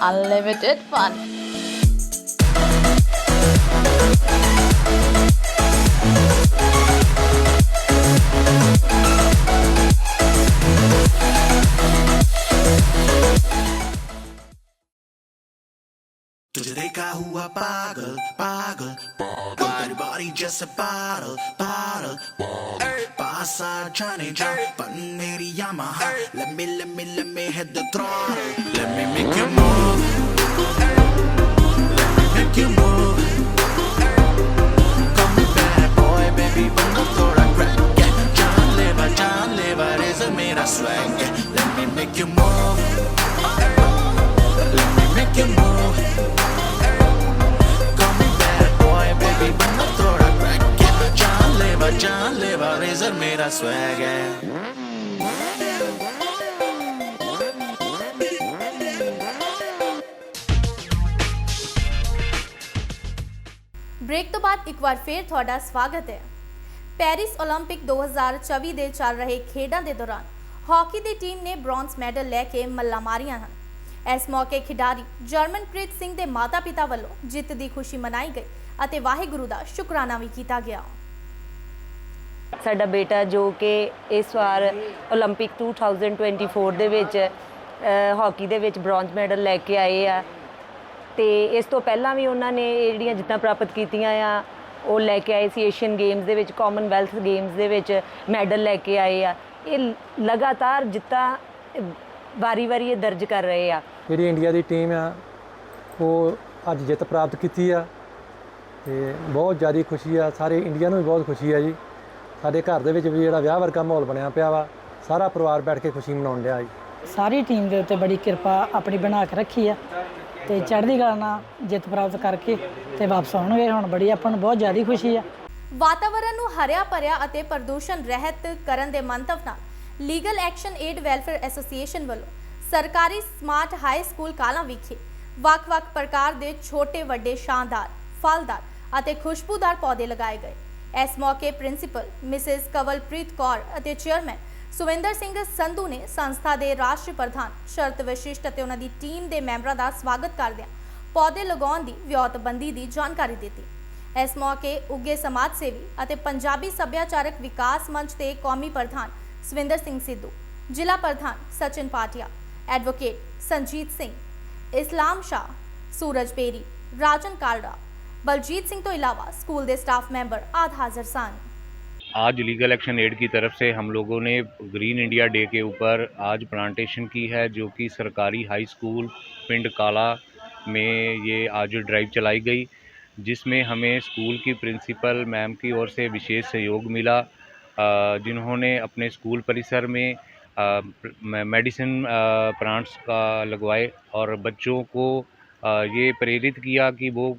unlimited fun. ficar rua paga, paga. Everybody just a bottle, bottle. Passa Johnny John, Panini Yamaha. Let me, let me, let me hit the throttle. Let me make you move. Let me make you move. Call me bad boy, baby, vamos toda crack. Yeah. John Lever, John Lever is a made of swag. Yeah. Let me make you move. Let me make you move. जानलेवा रेजर मेरा swag है ਬ੍ਰੇਕ ਤੋਂ ਬਾਅਦ ਇੱਕ ਵਾਰ ਫੇਰ ਤੁਹਾਡਾ ਸਵਾਗਤ ਹੈ ਪੈਰਿਸ 올림픽 2024 ਦੇ ਚੱਲ ਰਹੇ ਖੇਡਾਂ ਦੇ ਦੌਰਾਨ ਹਾਕੀ ਦੀ ਟੀਮ ਨੇ ਬ੍ਰੌਂਜ਼ ਮੈਡਲ ਲੈ ਕੇ ਮੱਲਾਂ ਮਾਰੀਆਂ ਹਨ ਇਸ ਮੌਕੇ ਖਿਡਾਰੀ ਜਰਮਨਪ੍ਰੀਤ ਸਿੰਘ ਦੇ ਮਾਤਾ-ਪਿਤਾ ਵੱਲੋਂ ਜਿੱਤ ਦੀ ਖੁਸ਼ੀ ਮਨਾਈ ਗਈ ਅਤੇ ਵਾਹਿਗੁਰੂ ਦਾ ਸ਼ੁਕਰਾਨਾ ਵੀ ਕੀਤਾ ਗਿਆ ਸਾਡਾ ਬੇਟਾ ਜੋ ਕਿ ਇਸ ਵਾਰ 올림픽 2024 ਦੇ ਵਿੱਚ ਅ, ਹਾਕੀ ਦੇ ਵਿੱਚ ਬ੍ਰੌਂਜ਼ ਮੈਡਲ ਲੈ ਕੇ ਆਏ ਆ ਤੇ ਇਸ ਤੋਂ ਪਹਿਲਾਂ ਵੀ ਉਹਨਾਂ ਨੇ ਇਹ ਜਿਹੜੀਆਂ ਜਿੱਤਾਂ ਪ੍ਰਾਪਤ ਕੀਤੀਆਂ ਆ ਉਹ ਲੈ ਕੇ ਆਏ ਸੀ ਏਸ਼ੀਅਨ ਗੇਮਸ ਦੇ ਵਿੱਚ ਕਾਮਨਵੈਲਥ ਗੇਮਸ ਦੇ ਵਿੱਚ ਮੈਡਲ ਲੈ ਕੇ ਆਏ ਆ ਇਹ ਲਗਾਤਾਰ ਜਿੱਤਾਂ ਵਾਰੀ-ਵਾਰੀ ਇਹ ਦਰਜ ਕਰ ਰਹੇ ਆ ਜਿਹੜੀ ਇੰਡੀਆ ਦੀ ਟੀਮ ਆ ਉਹ ਅੱਜ ਜਿੱਤ ਪ੍ਰਾਪਤ ਕੀਤੀ ਆ ਤੇ ਬਹੁਤ ਜ਼ਿਆਦਾ ਖੁਸ਼ੀ ਆ ਸਾਰੇ ਇੰਡੀਆ ਨੂੰ ਵੀ ਬਹੁਤ ਖੁਸ਼ੀ ਆ ਜੀ ਸਾਡੇ ਘਰ ਦੇ ਵਿੱਚ ਵੀ ਜਿਹੜਾ ਵਿਆਹ ਵਰਗਾ ਮਾਹੌਲ ਬਣਿਆ ਪਿਆ ਵਾ ਸਾਰਾ ਪਰਿਵਾਰ ਬੈਠ ਕੇ ਖੁਸ਼ੀ ਮਨਾਉਣ ਡਿਆ ਜੀ। ਸਾਰੀ ਟੀਮ ਦੇ ਉੱਤੇ ਬੜੀ ਕਿਰਪਾ ਆਪਣੀ ਬਣਾ ਕੇ ਰੱਖੀ ਆ ਤੇ ਚੜ੍ਹਦੀ ਕਲਾ ਨਾਲ ਜਿੱਤ ਪ੍ਰਾਪਤ ਕਰਕੇ ਤੇ ਵਾਪਸ ਆਉਣਗੇ ਹੁਣ। ਬੜੀ ਆਪਾਂ ਨੂੰ ਬਹੁਤ ਜ਼ਿਆਦਾ ਖੁਸ਼ੀ ਆ। ਵਾਤਾਵਰਣ ਨੂੰ ਹਰਿਆ ਭਰਿਆ ਅਤੇ ਪ੍ਰਦੂਸ਼ਣ ਰਹਿਤ ਕਰਨ ਦੇ ਮੰਤਵ ਨਾਲ legal action aid welfare association ਵੱਲੋਂ ਸਰਕਾਰੀ ਸਮਾਰਟ ਹਾਈ ਸਕੂਲ ਕਾਲਾਂ ਵਿਖੇ ਵੱਖ-ਵੱਖ ਪ੍ਰਕਾਰ ਦੇ ਛੋਟੇ ਵੱਡੇ ਸ਼ਾਨਦਾਰ ਫਲਦਾਰ ਅਤੇ ਖੁਸ਼ਬੂਦਾਰ ਪੌਦੇ ਲਗਾਏ ਗਏ। ਇਸ ਮੌਕੇ ਪ੍ਰਿੰਸੀਪਲ, ਮਿਸਿਸ ਕਵਲਪ੍ਰੀਤ ਕੌਰ ਅਤੇ ਚੇਅਰਮੈਨ ਸੁਵਿੰਦਰ ਸਿੰਘ ਸੰਧੂ ਨੇ ਸੰਸਥਾ ਦੇ ਰਾਸ਼ਟਰੀ ਪ੍ਰਧਾਨ ਸ਼ਰਤ ਵਸ਼ਿਸ਼ਟ ਅਤੇ ਉਹਨਾਂ ਦੀ ਟੀਮ ਦੇ ਮੈਂਬਰਾਂ ਦਾ ਸਵਾਗਤ ਕਰਦਿਆਂ ਪੌਦੇ ਲਗਾਉਣ ਦੀ ਵਿਉਂਤਬੰਦੀ ਦੀ ਜਾਣਕਾਰੀ ਦਿੱਤੀ। ਇਸ ਮੌਕੇ ਉੱਗੇ ਸਮਾਜ ਸੇਵੀ ਅਤੇ ਪੰਜਾਬੀ ਸੱਭਿਆਚਾਰਕ ਵਿਕਾਸ ਮੰਚ ਦੇ ਕੌਮੀ ਪ੍ਰਧਾਨ ਸਵਿੰਦਰ ਸਿੰਘ ਸਿੱਧੂ, ਜ਼ਿਲ੍ਹਾ ਪ੍ਰਧਾਨ ਸਚਿਨ ਪਾਟਿਆ, ਐਡਵੋਕੇਟ ਸੰਜੀਤ ਸਿੰਘ, ਇਸਲਾਮ ਸ਼ਾਹ, ਸੂਰਜ ਪੇਰੀ, ਰਾਜਨ ਕਾਲੜਾ बलजीत सिंह तो अलावा स्कूल के स्टाफ मेंबर आद हाजिर सन। आज लीगल एक्शन एड की तरफ़ से हम लोगों ने ग्रीन इंडिया डे के ऊपर आज प्लांटेशन की है, जो कि सरकारी हाई स्कूल पिंड काला में ये आज ड्राइव चलाई गई, जिसमें हमें स्कूल की प्रिंसिपल मैम की ओर से विशेष सहयोग मिला। जिन्होंने अपने स्कूल परिसर में मेडिसिन प्लांट्स का लगवाए और बच्चों को ये प्रेरित किया कि वो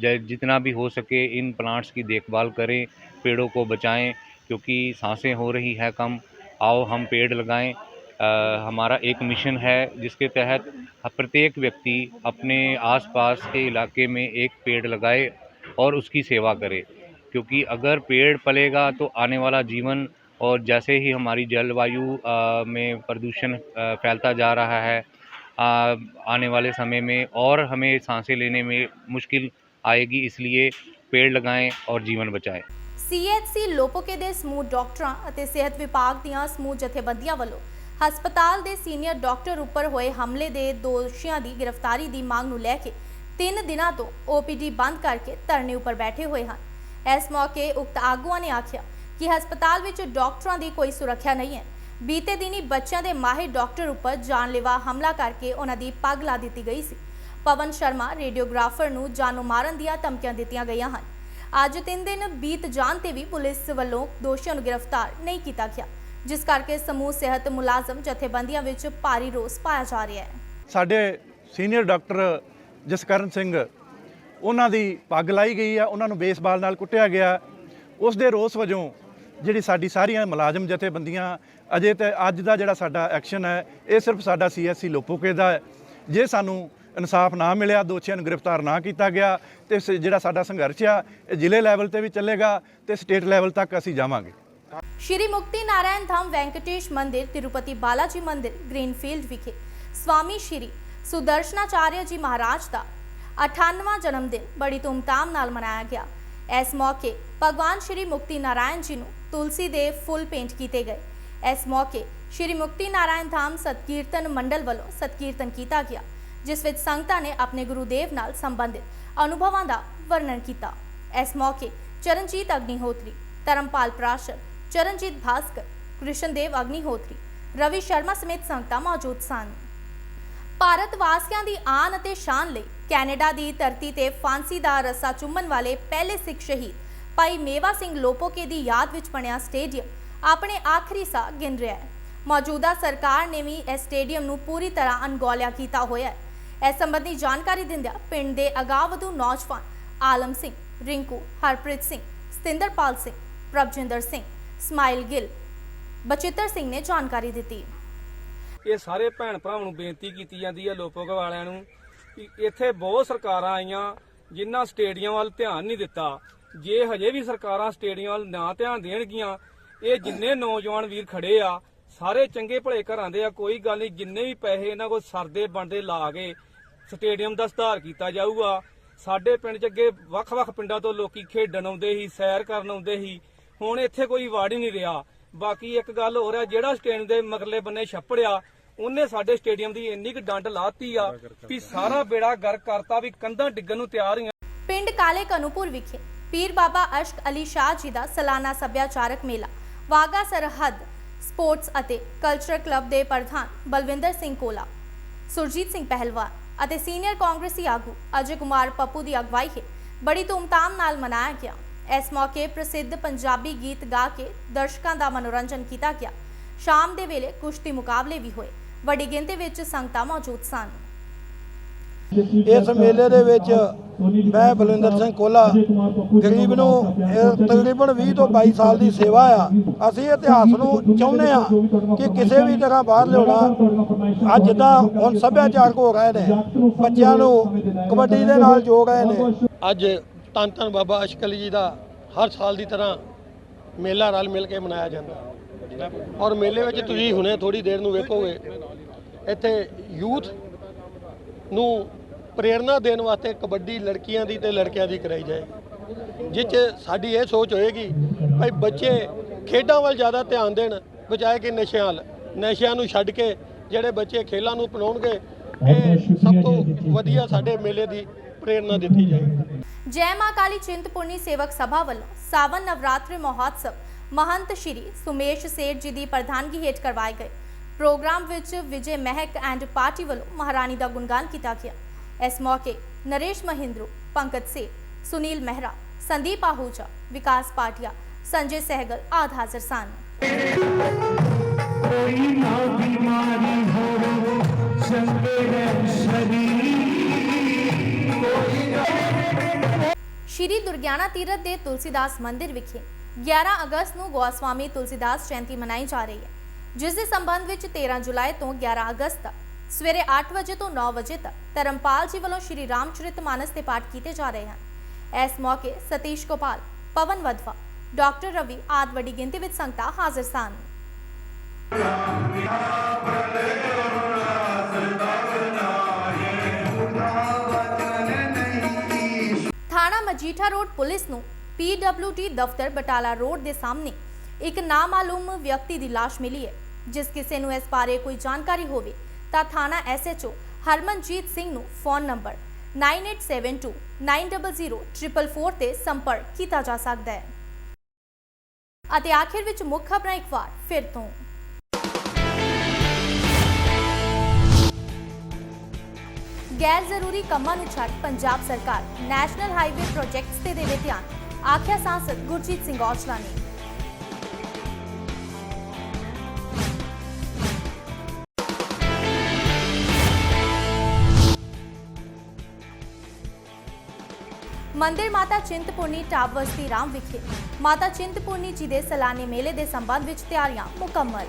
जितना भी हो सके इन प्लांट्स की देखभाल करें पेड़ों को बचाएँ क्योंकि साँसें हो रही है कम। आओ हम पेड़ लगाएँ। अ, हमारा एक मिशन है जिसके तहत प्रत्येक व्यक्ति अपने आसपास के इलाके में एक पेड़ लगाए और उसकी सेवा करे। क्योंकि अगर पेड़ पलेगा तो आने वाला जीवन और जैसे ही हमारी जलवायु में प्रदूषण फैलता जा रहा है आ, आने वाले समय में और हमें साँसें लेने में मुश्किल आएगी इसलिए पेड़ लगाएं और जीवन बचाएं ਸੀਐਚਸੀ ਲੋਪੋਕੇ ਦੇ ਸਮੂਹ ਡਾਕਟਰਾਂ ਅਤੇ ਸਿਹਤ ਵਿਭਾਗ ਦੀਆਂ ਸਮੂਹ ਜਥੇਬੰਦੀਆਂ ਵੱਲੋਂ ਹਸਪਤਾਲ ਦੇ ਸੀਨੀਅਰ ਡਾਕਟਰ ਉੱਪਰ ਹੋਏ ਹਮਲੇ ਦੇ ਦੋਸ਼ੀਆਂ ਦੀ ਗ੍ਰਿਫਤਾਰੀ ਦੀ ਮੰਗ ਨੂੰ ਲੈ ਕੇ 3 ਦਿਨਾਂ ਤੋਂ ਓਪੀਡੀ ਬੰਦ ਕਰਕੇ ਧਰਨੇ ਉੱਪਰ ਬੈਠੇ ਹੋਏ ਹਨ ਇਸ ਮੌਕੇ ਉਕਤ ਆਗੂਆਂ ਨੇ ਆਖਿਆ ਕਿ ਹਸਪਤਾਲ ਵਿੱਚ ਡਾਕਟਰਾਂ ਦੀ ਕੋਈ ਸੁਰੱਖਿਆ ਨਹੀਂ ਹੈ ਬੀਤੇ ਦਿਨੀ ਬੱਚਿਆਂ ਦੇ ਮਾਹਿਰ ਡਾਕਟਰ ਉੱਪਰ ਜਾਨਲੇਵਾ ਹਮਲਾ ਕਰਕੇ ਉਹਨਾਂ ਦੀ ਪੱਗ ਲਾ ਦਿੱਤੀ ਗਈ ਸੀ ਪਵਨ ਸ਼ਰਮਾ, ਰੇਡੀਓਗ੍ਰਾਫਰ ਨੂੰ ਜਾਨੋਂ ਮਾਰਨ ਦੀਆਂ ਧਮਕੀਆਂ ਦਿੱਤੀਆਂ ਗਈਆਂ ਹਨ। ਅੱਜ ਤਿੰਨ ਦਿਨ ਬੀਤ ਜਾਣ ਤੇ ਵੀ ਪੁਲਿਸ ਵੱਲੋਂ ਦੋਸ਼ੀਆਂ ਨੂੰ ਗ੍ਰਿਫਤਾਰ ਨਹੀਂ ਕੀਤਾ ਗਿਆ, ਜਿਸ ਕਰਕੇ ਸਮੂਹ ਸਿਹਤ ਮੁਲਾਜ਼ਮ ਜਥੇਬੰਦੀਆਂ ਵਿੱਚ ਭਾਰੀ ਰੋਸ ਪਾਇਆ ਜਾ ਰਿਹਾ ਹੈ। ਸਾਡੇ ਸੀਨੀਅਰ ਡਾਕਟਰ ਜਸਕਰਨ ਸਿੰਘ, ਉਹਨਾਂ ਦੀ ਪੱਗ ਲਾਈ ਗਈ ਆ, ਉਹਨਾਂ ਨੂੰ ਬੇਸਬਾਲ ਨਾਲ ਕੁੱਟਿਆ ਗਿਆ। ਉਸ ਦੇ ਰੋਸ ਵਜੋਂ ਜਿਹੜੀ ਸਾਡੀ ਸਾਰੀਆਂ ਮੁਲਾਜ਼ਮ ਜਥੇਬੰਦੀਆਂ, ਅਜੇ ਤੇ ਅੱਜ ਦਾ ਜਿਹੜਾ ਸਾਡਾ ਐਕਸ਼ਨ ਹੈ, ਇਹ ਸਿਰਫ ਸਾਡਾ ਸੀਐਸਸੀ ਲੋਪੋਕੇ ਦਾ ਹੈ। ਜੇ ਸਾਨੂੰ ਇਨਸਾਫ ਨਾ ਮਿਲਿਆ, ਦੋਸ਼ੀਆਂ ਨੂੰ ਗ੍ਰਿਫਤਾਰ ਨਾ ਕੀਤਾ ਗਿਆ ਤੇ ਸ- ਜਿਹੜਾ ਸਾਡਾ ਸੰਘਰਸ਼ ਆ, ਇਹ ਜ਼ਿਲ੍ਹੇ ਲੈਵਲ ਤੇ ਵੀ ਚੱਲੇਗਾ ਤੇ ਸਟੇਟ ਲੈਵਲ ਤੱਕ ਅਸੀਂ ਜਾਵਾਂਗੇ। ਸ਼੍ਰੀ ਮੁਕਤੀ ਨਾਰਾਇਣ ਧਾਮ ਵੈਂਕਟੇਸ਼ ਮੰਦਿਰ, ਤਿਰੂਪਤੀ ਬਾਲਾਜੀ ਮੰਦਿਰ, ਗ੍ਰੀਨਫੀਲਡ ਵਿਖੇ ਸਵਾਮੀ ਸ਼੍ਰੀ ਸੁਦਰਸ਼ਨਾਚਾਰਿਆ ਜੀ ਮਹਾਰਾਜ ਦਾ 98ਵਾਂ ਜਨਮ ਦਿਨ ਬੜੀ ਧੂਮਧਾਮ ਨਾਲ ਮਨਾਇਆ ਗਿਆ। ਇਸ ਮੌਕੇ ਭਗਵਾਨ ਸ਼੍ਰੀ ਮੁਕਤੀ ਨਾਰਾਇਣ ਜੀ ਨੂੰ ਤੁਲਸੀ ਦੇ ਫੁੱਲ ਭੇਂਟ ਕੀਤੇ ਗਏ। ਇਸ ਮੌਕੇ ਸ਼੍ਰੀ ਮੁਕਤੀ ਨਾਰਾਇਣ ਧਾਮ ਸਤਕੀਰਤਨ ਮੰਡਲ ਵੱਲੋਂ ਸਤਕੀਰਤਨ ਕੀਤਾ ਗਿਆ। ਜਿਸ ਵਿੱਚ ਸੰਗਤਾਂ ਨੇ ਆਪਣੇ ਗੁਰੂਦੇਵ ਨਾਲ ਸੰਬੰਧਿਤ ਅਨੁਭਵਾਂ ਦਾ ਵਰਣਨ ਕੀਤਾ। ਇਸ ਮੌਕੇ ਚਰਨਜੀਤ ਅਗਨੀਹੋਤਰੀ, ਧਰਮਪਾਲ ਪ੍ਰਾਸ਼ਰ ਚਰਨਜੀਤ ਭਾਸਕਰ, ਕ੍ਰਿਸ਼ਨਦੇਵ ਅਗਨੀਹੋਤਰੀ, ਰਵੀ ਸ਼ਰਮਾ ਸਮੇਤ ਸੰਗਤਾਂ ਮੌਜੂਦ ਸਨ। ਭਾਰਤ ਵਾਸੀਆਂ ਦੀ ਆਨ ਅਤੇ ਸ਼ਾਨ ਲਈ ਕੈਨੇਡਾ ਦੀ ਧਰਤੀ ਤੇ ਫਾਂਸੀ ਦਾ ਰੱਸਾ ਚੁੰਮਣ ਵਾਲੇ ਪਹਿਲੇ ਸਿੱਖ ਸ਼ਹੀਦ ਭਾਈ ਮੇਵਾ ਸਿੰਘ ਲੋਪੋਕੇ ਦੀ ਯਾਦ ਵਿੱਚ ਬਣਿਆ ਸਟੇਡੀਅਮ ਆਪਣੇ ਆਖਰੀ ਸਾਹ ਗਿਣ ਰਿਹਾ ਹੈ। ਮੌਜੂਦਾ ਸਰਕਾਰ ਨੇ ਵੀ ਇਸ ਸਟੇਡੀਅਮ ਨੂੰ ਪੂਰੀ ਤਰ੍ਹਾਂ ਅਣਗੌਲਿਆ ਕੀਤਾ ਹੋਇਆ ਹੈ। ਇਸ ਸੰਬੰਧੀ ਜਾਣਕਾਰੀ ਦਿੰਦਿਆਂ ਪਿੰਡ ਦੇ ਅਗਾਵਧੂ ਨੌਜਵਾਨ ਆਲਮ ਸਿੰਘ, ਰਿੰਕੂ, ਹਰਪ੍ਰੀਤ ਸਿੰਘ, ਸਤਿੰਦਰਪਾਲ ਸਿੰਘ, ਪ੍ਰਭਜਿੰਦਰ ਸਿੰਘ ਸਮਾਈਲ ਗਿੱਲ, ਬਚਿੱਤਰ ਸਿੰਘ ਨੇ ਜਾਣਕਾਰੀ ਦਿੱਤੀ। ਇਹ ਸਾਰੇ ਭੈਣ ਭਰਾਵਾਂ ਨੂੰ ਬੇਨਤੀ ਕੀਤੀ ਜਾਂਦੀ ਹੈ ਲੋਪੋਕ ਵਾਲਿਆਂ ਨੂੰ ਕਿ ਇੱਥੇ ਬਹੁਤ ਸਰਕਾਰਾਂ ਆਈਆਂ ਜਿਨ੍ਹਾਂ ਸਟੇਡੀਅਮ ਵੱਲ ਧਿਆਨ ਨਹੀਂ ਦਿੱਤਾ। ਜੇ ਹਜੇ ਵੀ ਸਰਕਾਰਾਂ ਸਟੇਡੀਅਮ ਵੱਲ ਨਾ ਧਿਆਨ ਦੇਣਗੀਆਂ, ਇਹ ਜਿੰਨੇ ਨੌਜਵਾਨ ਵੀਰ ਖੜੇ ਆ, ਸਾਰੇ ਚੰਗੇ ਭਲੇ ਘਰਾਂ ਦੇ ਆ, ਕੋਈ ਗੱਲ ਨਹੀਂ, ਜਿੰਨੇ ਵੀ ਪੈਸੇ ਇਹਨਾਂ ਕੋਲ ਸਰਦੇ ਬਣਦੇ ਲਾ ਕੇ ਸਟੇਡੀਅਮ ਦਾ ਸੁਧਾਰ ਕੀਤਾ ਜਾਊਗਾ। ਸਾਡੇ ਪਿੰਡ 'ਚ ਅੱਗੇ ਵੱਖ-ਵੱਖ ਪਿੰਡਾਂ ਤੋਂ ਲੋਕੀ ਖੇਡਣ ਆਉਂਦੇ ਸੀ, ਸੈਰ ਕਰਨ ਆਉਂਦੇ ਸੀ। ਹੁਣ ਇੱਥੇ ਕੋਈ ਵਾੜ ਹੀ ਨਹੀਂ ਰਿਹਾ। ਬਾਕੀ ਇੱਕ ਗੱਲ ਹੋਰ ਹੈ ਜਿਹੜਾ ਸਟੇਡੀਅਮ ਦੇ ਮਗਰਲੇ ਬੰਨੇ ਛੱਪੜਿਆ ਉਹਨੇ ਸਾਡੇ ਸਟੇਡੀਅਮ ਦੀ ਇੰਨੀ ਕੁ ਡੰਡ ਲਾਤੀ ਆ ਵੀ ਸਾਰਾ ਬੇੜਾ ਗਰਕ ਕਰਤਾ ਵੀ ਕੰਧਾਂ ਡਿੱਗਣ ਨੂੰ ਤਿਆਰ ਹੀ ਪਿੰਡ ਕਾਲੇ ਕਨੂਪੁਰ ਵਿਖੇ ਪੀਰ ਬਾਬਾ ਅਸ਼ਕ ਅਲੀ ਸ਼ਾਹ ਜੀ ਦਾ ਸਾਲਾਨਾ ਸੱਭਿਆਚਾਰਕ ਮੇਲਾ ਵਾਗਾ ਸਰਹੱਦ ਸਪੋਰਟਸ ਅਤੇ ਕਲਚਰਲ ਕਲੱਬ ਦੇ ਪ੍ਰਧਾਨ ਬਲਵਿੰਦਰ ਸਿੰਘ ਕੋਲਾ, ਸੁਰਜੀਤ ਸਿੰਘ ਪਹਿਲਵਾਨ ਅਤੇ ਸੀਨੀਅਰ ਕਾਂਗਰਸੀ ਆਗੂ ਅਜੇ ਕੁਮਾਰ ਪੱਪੂ ਦੀ ਅਗਵਾਈ ਹੇਠ ਬੜੀ ਧੂਮਧਾਮ ਨਾਲ ਮਨਾਇਆ ਗਿਆ। ਇਸ ਮੌਕੇ ਪ੍ਰਸਿੱਧ ਪੰਜਾਬੀ ਗੀਤ ਗਾ ਕੇ ਦਰਸ਼ਕਾਂ ਦਾ ਮਨੋਰੰਜਨ ਕੀਤਾ ਗਿਆ। ਸ਼ਾਮ ਦੇ ਵੇਲੇ ਕੁਸ਼ਤੀ ਮੁਕਾਬਲੇ ਵੀ ਹੋਏ। ਵੱਡੀ ਗਿਣਤੀ ਵਿੱਚ ਸੰਗਤਾਂ ਮੌਜੂਦ ਸਨ। ਇਸ ਮੇਲੇ ਦੇ ਵਿੱਚ ਮੈਂ ਬਲਵਿੰਦਰ ਸਿੰਘ ਕੋਲਾ, ਗਰੀਬ ਨੂੰ ਤਕਰੀਬਨ 20 ਤੋਂ 22 ਸਾਲ ਦੀ ਸੇਵਾ ਆ। ਅਸੀਂ ਇਤਿਹਾਸ ਨੂੰ ਚਾਹੁੰਦੇ ਆ ਕਿ ਕਿਸੇ ਵੀ ਤਰ੍ਹਾਂ ਬਾਹਰ ਲਿਆਉਣਾ। ਅੱਜ ਜਿੱਦਾਂ ਹੁਣ ਸੱਭਿਆਚਾਰਕ ਹੋ ਰਹੇ ਨੇ। ਬੱਚਿਆਂ ਨੂੰ ਕਬੱਡੀ ਦੇ ਨਾਲ ਜੋੜ ਰਹੇ ਨੇ। ਅੱਜ ਧੰਨ ਧੰਨ ਬਾਬਾ ਅਸ਼ਕ ਜੀ ਦਾ ਹਰ ਸਾਲ ਦੀ ਤਰ੍ਹਾਂ ਮੇਲਾ ਰਲ ਮਿਲ ਕੇ ਮਨਾਇਆ ਜਾਂਦਾ। ਔਰ ਮੇਲੇ ਵਿੱਚ ਤੁਸੀਂ ਹੁਣੇ ਥੋੜੀ ਦੇਰ ਨੂੰ ਵੇਖੋਗੇ, ਇੱਥੇ ਯੂਥ ਨੂੰ ਪ੍ਰੇਰਣਾ ਦੇਣ ਵਾਸਤੇ ਕਬੱਡੀ ਲੜਕੀਆਂ ਦੀ ਤੇ ਲੜਕਿਆਂ ਦੀ ਕਰਾਈ ਜਾਏ। ਜਿਸ 'ਚ ਸਾਡੀ ਇਹ ਸੋਚ ਹੋਏਗੀ, ਭਾਈ ਬੱਚੇ ਖੇਡਾਂ ਵੱਲ ਜ਼ਿਆਦਾ ਧਿਆਨ ਦੇਣ, ਬਜਾਏ ਕਿ ਨਸ਼ਿਆਂ ਵੱਲ। ਨਸ਼ਿਆਂ ਨੂੰ ਛੱਡ ਕੇ ਜਿਹੜੇ ਬੱਚੇ ਖੇਲਾਂ ਨੂੰ ਅਪਣਾਉਣਗੇ, ਇਹ ਸਭ ਤੋਂ ਵਧੀਆ ਸਾਡੇ ਮੇਲੇ ਦੀ ਪ੍ਰੇਰਣਾ ਦਿੱਤੀ ਜਾਏਗੀ ਜੈ ਮਾਂ ਕਾਲੀ ਚਿੰਤਪੁਰਨੀ ਸੇਵਕ ਸਭਾ ਵੱਲੋਂ ਸਾਵਨ ਨਵਰਾਤਰੀ ਮਹੋਤਸਵ ਮਹੰਤ ਸ਼੍ਰੀ ਸੁਮੇਸ਼ ਸੇਠ ਜੀ ਦੀ ਪ੍ਰਧਾਨਗੀ ਹੇਠ ਕਰਵਾਏ ਗਏ। ਪ੍ਰੋਗਰਾਮ ਵਿੱਚ ਵਿਜੇ ਮਹਿਕ ਐਂਡ ਪਾਰਟੀ ਵੱਲੋਂ ਮਹਾਰਾਣੀ ਦਾ ਗੁਣਗਾਨ ਕੀਤਾ ਗਿਆ। ਇਸ ਮੌਕੇ ਨਰੇਸ਼ ਮਹਿੰਦਰੂ ਪੰਕਜ ਸੇ ਸੁਨੀਲ ਮਹਿਰਾ ਸੰਦੀਪ ਆਹੂਜਾ ਵਿਕਾਸ ਪਾਟਿਆ ਸੰਜੇ ਸਹਿਗਲ ਆਦਿ ਹਾਜ਼ਰ ਸਨ कोई ना बीमारी हो चलते हैं शरीर ਸ਼੍ਰੀ ਦੁਰਗਿਆਨਾ ਤੀਰਥ ਦੇ ਤੁਲਸੀਦਾਸ ਮੰਦਿਰ ਵਿਖੇ 11 ਅਗਸਤ ਨੂੰ ਗੋਸਵਾਮੀ ਤੁਲਸੀਦਾਸ ਜਯੰਤੀ ਮਨਾਈ ਜਾ ਰਹੀ ਹੈ ਜਿਸ ਦੇ ਸੰਬੰਧ ਵਿੱਚ 13 ਜੁਲਾਈ ਤੋਂ 11 ਅਗਸਤ ਤੱਕ ਸਵੇਰੇ 8 ਵਜੇ ਤੋਂ 9 ਵਜੇ ਤੱਕ ਧਰਮਪਾਲ ਜੀ ਵੱਲੋਂ ਸ਼੍ਰੀ ਰਾਮਚਰਿਤ ਮਾਨਸ ਦੇ ਪਾਠ ਕੀਤੇ ਜਾ ਰਹੇ ਹਨ। ਇਸ ਮੌਕੇ ਸਤੀਸ਼ ਗੋਪਾਲ, ਪਵਨ ਵਧਵਾ ਡਾਕਟਰ ਰਵੀ ਆਦਿ ਵੱਡੀ ਗਿਣਤੀ ਵਿੱਚ ਸੰਗਤਾਂ ਹਾਜ਼ਰ ਸਨ। ਥਾਣਾ ਮਜੀਠਾ ਰੋਡ ਪੁਲਿਸ ਨੂੰ ਪੀਡਬਲਯੂਡੀ ਦਫ਼ਤਰ ਬਟਾਲਾ ਰੋਡ ਦੇ ਸਾਹਮਣੇ ਇੱਕ ਨਾਮਾਲੂਮ ਵਿਅਕਤੀ ਦੀ ਲਾਸ਼ ਮਿਲੀ ਹੈ, ਜਿਸ ਕਿਸੇ ਨੂੰ ਇਸ ਬਾਰੇ ਕੋਈ ਜਾਣਕਾਰੀ ਹੋਵੇ ਤਾਂ ਥਾਣਾ ਐਸਐਚਓ ਹਰਮਨਜੀਤ ਸਿੰਘ ਨੂੰ ਫੋਨ ਨੰਬਰ 9872900444 ਤੇ ਸੰਪਰਕ ਕੀਤਾ ਜਾ ਸਕਦਾ ਹੈ। ਅਤੇ ਆਖਿਰ ਵਿੱਚ ਮੁੱਖ ਖਬਰਾਂ ਇੱਕ ਵਾਰ ਫਿਰ ਤੋਂ। ਗੈਰ ਜ਼ਰੂਰੀ ਕੰਮਾਂ ਨੂੰ ਛੱਡ ਪੰਜਾਬ ਸਰਕਾਰ ਨੈਸ਼ਨਲ ਹਾਈਵੇ ਪ੍ਰੋਜੈਕਟਸ ਤੇ ਦੇਵੇ ਧਿਆਨ, ਆਖਿਆ ਸਾਂਸਦ ਗੁਰਜੀਤ ਸਿੰਘ ਔਜਲਾ ਨੇ। ਮੰਦਿਰ ਮਾਤਾ ਚਿੰਤਪੁਰਨੀ ਟਾਵਸਤੀ ਰਾਮ ਵਿਖੇ। ਮਾਤਾ ਚਿੰਤਪੁਰਨੀ ਜੀ ਦੇ ਸਾਲਾਨੇ ਮੇਲੇ ਦੇ ਸੰਬੰਧ ਵਿੱਚ ਤਿਆਰੀਆਂ ਮੁਕੰਮਲ।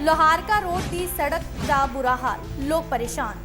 ਲੋਹਾਰਕਾ ਰੋਡ ਦੀ ਸੜਕ ਦਾ ਬੁਰਾ ਹਾਲ। ਲੋਕ ਪਰੇਸ਼ਾਨ।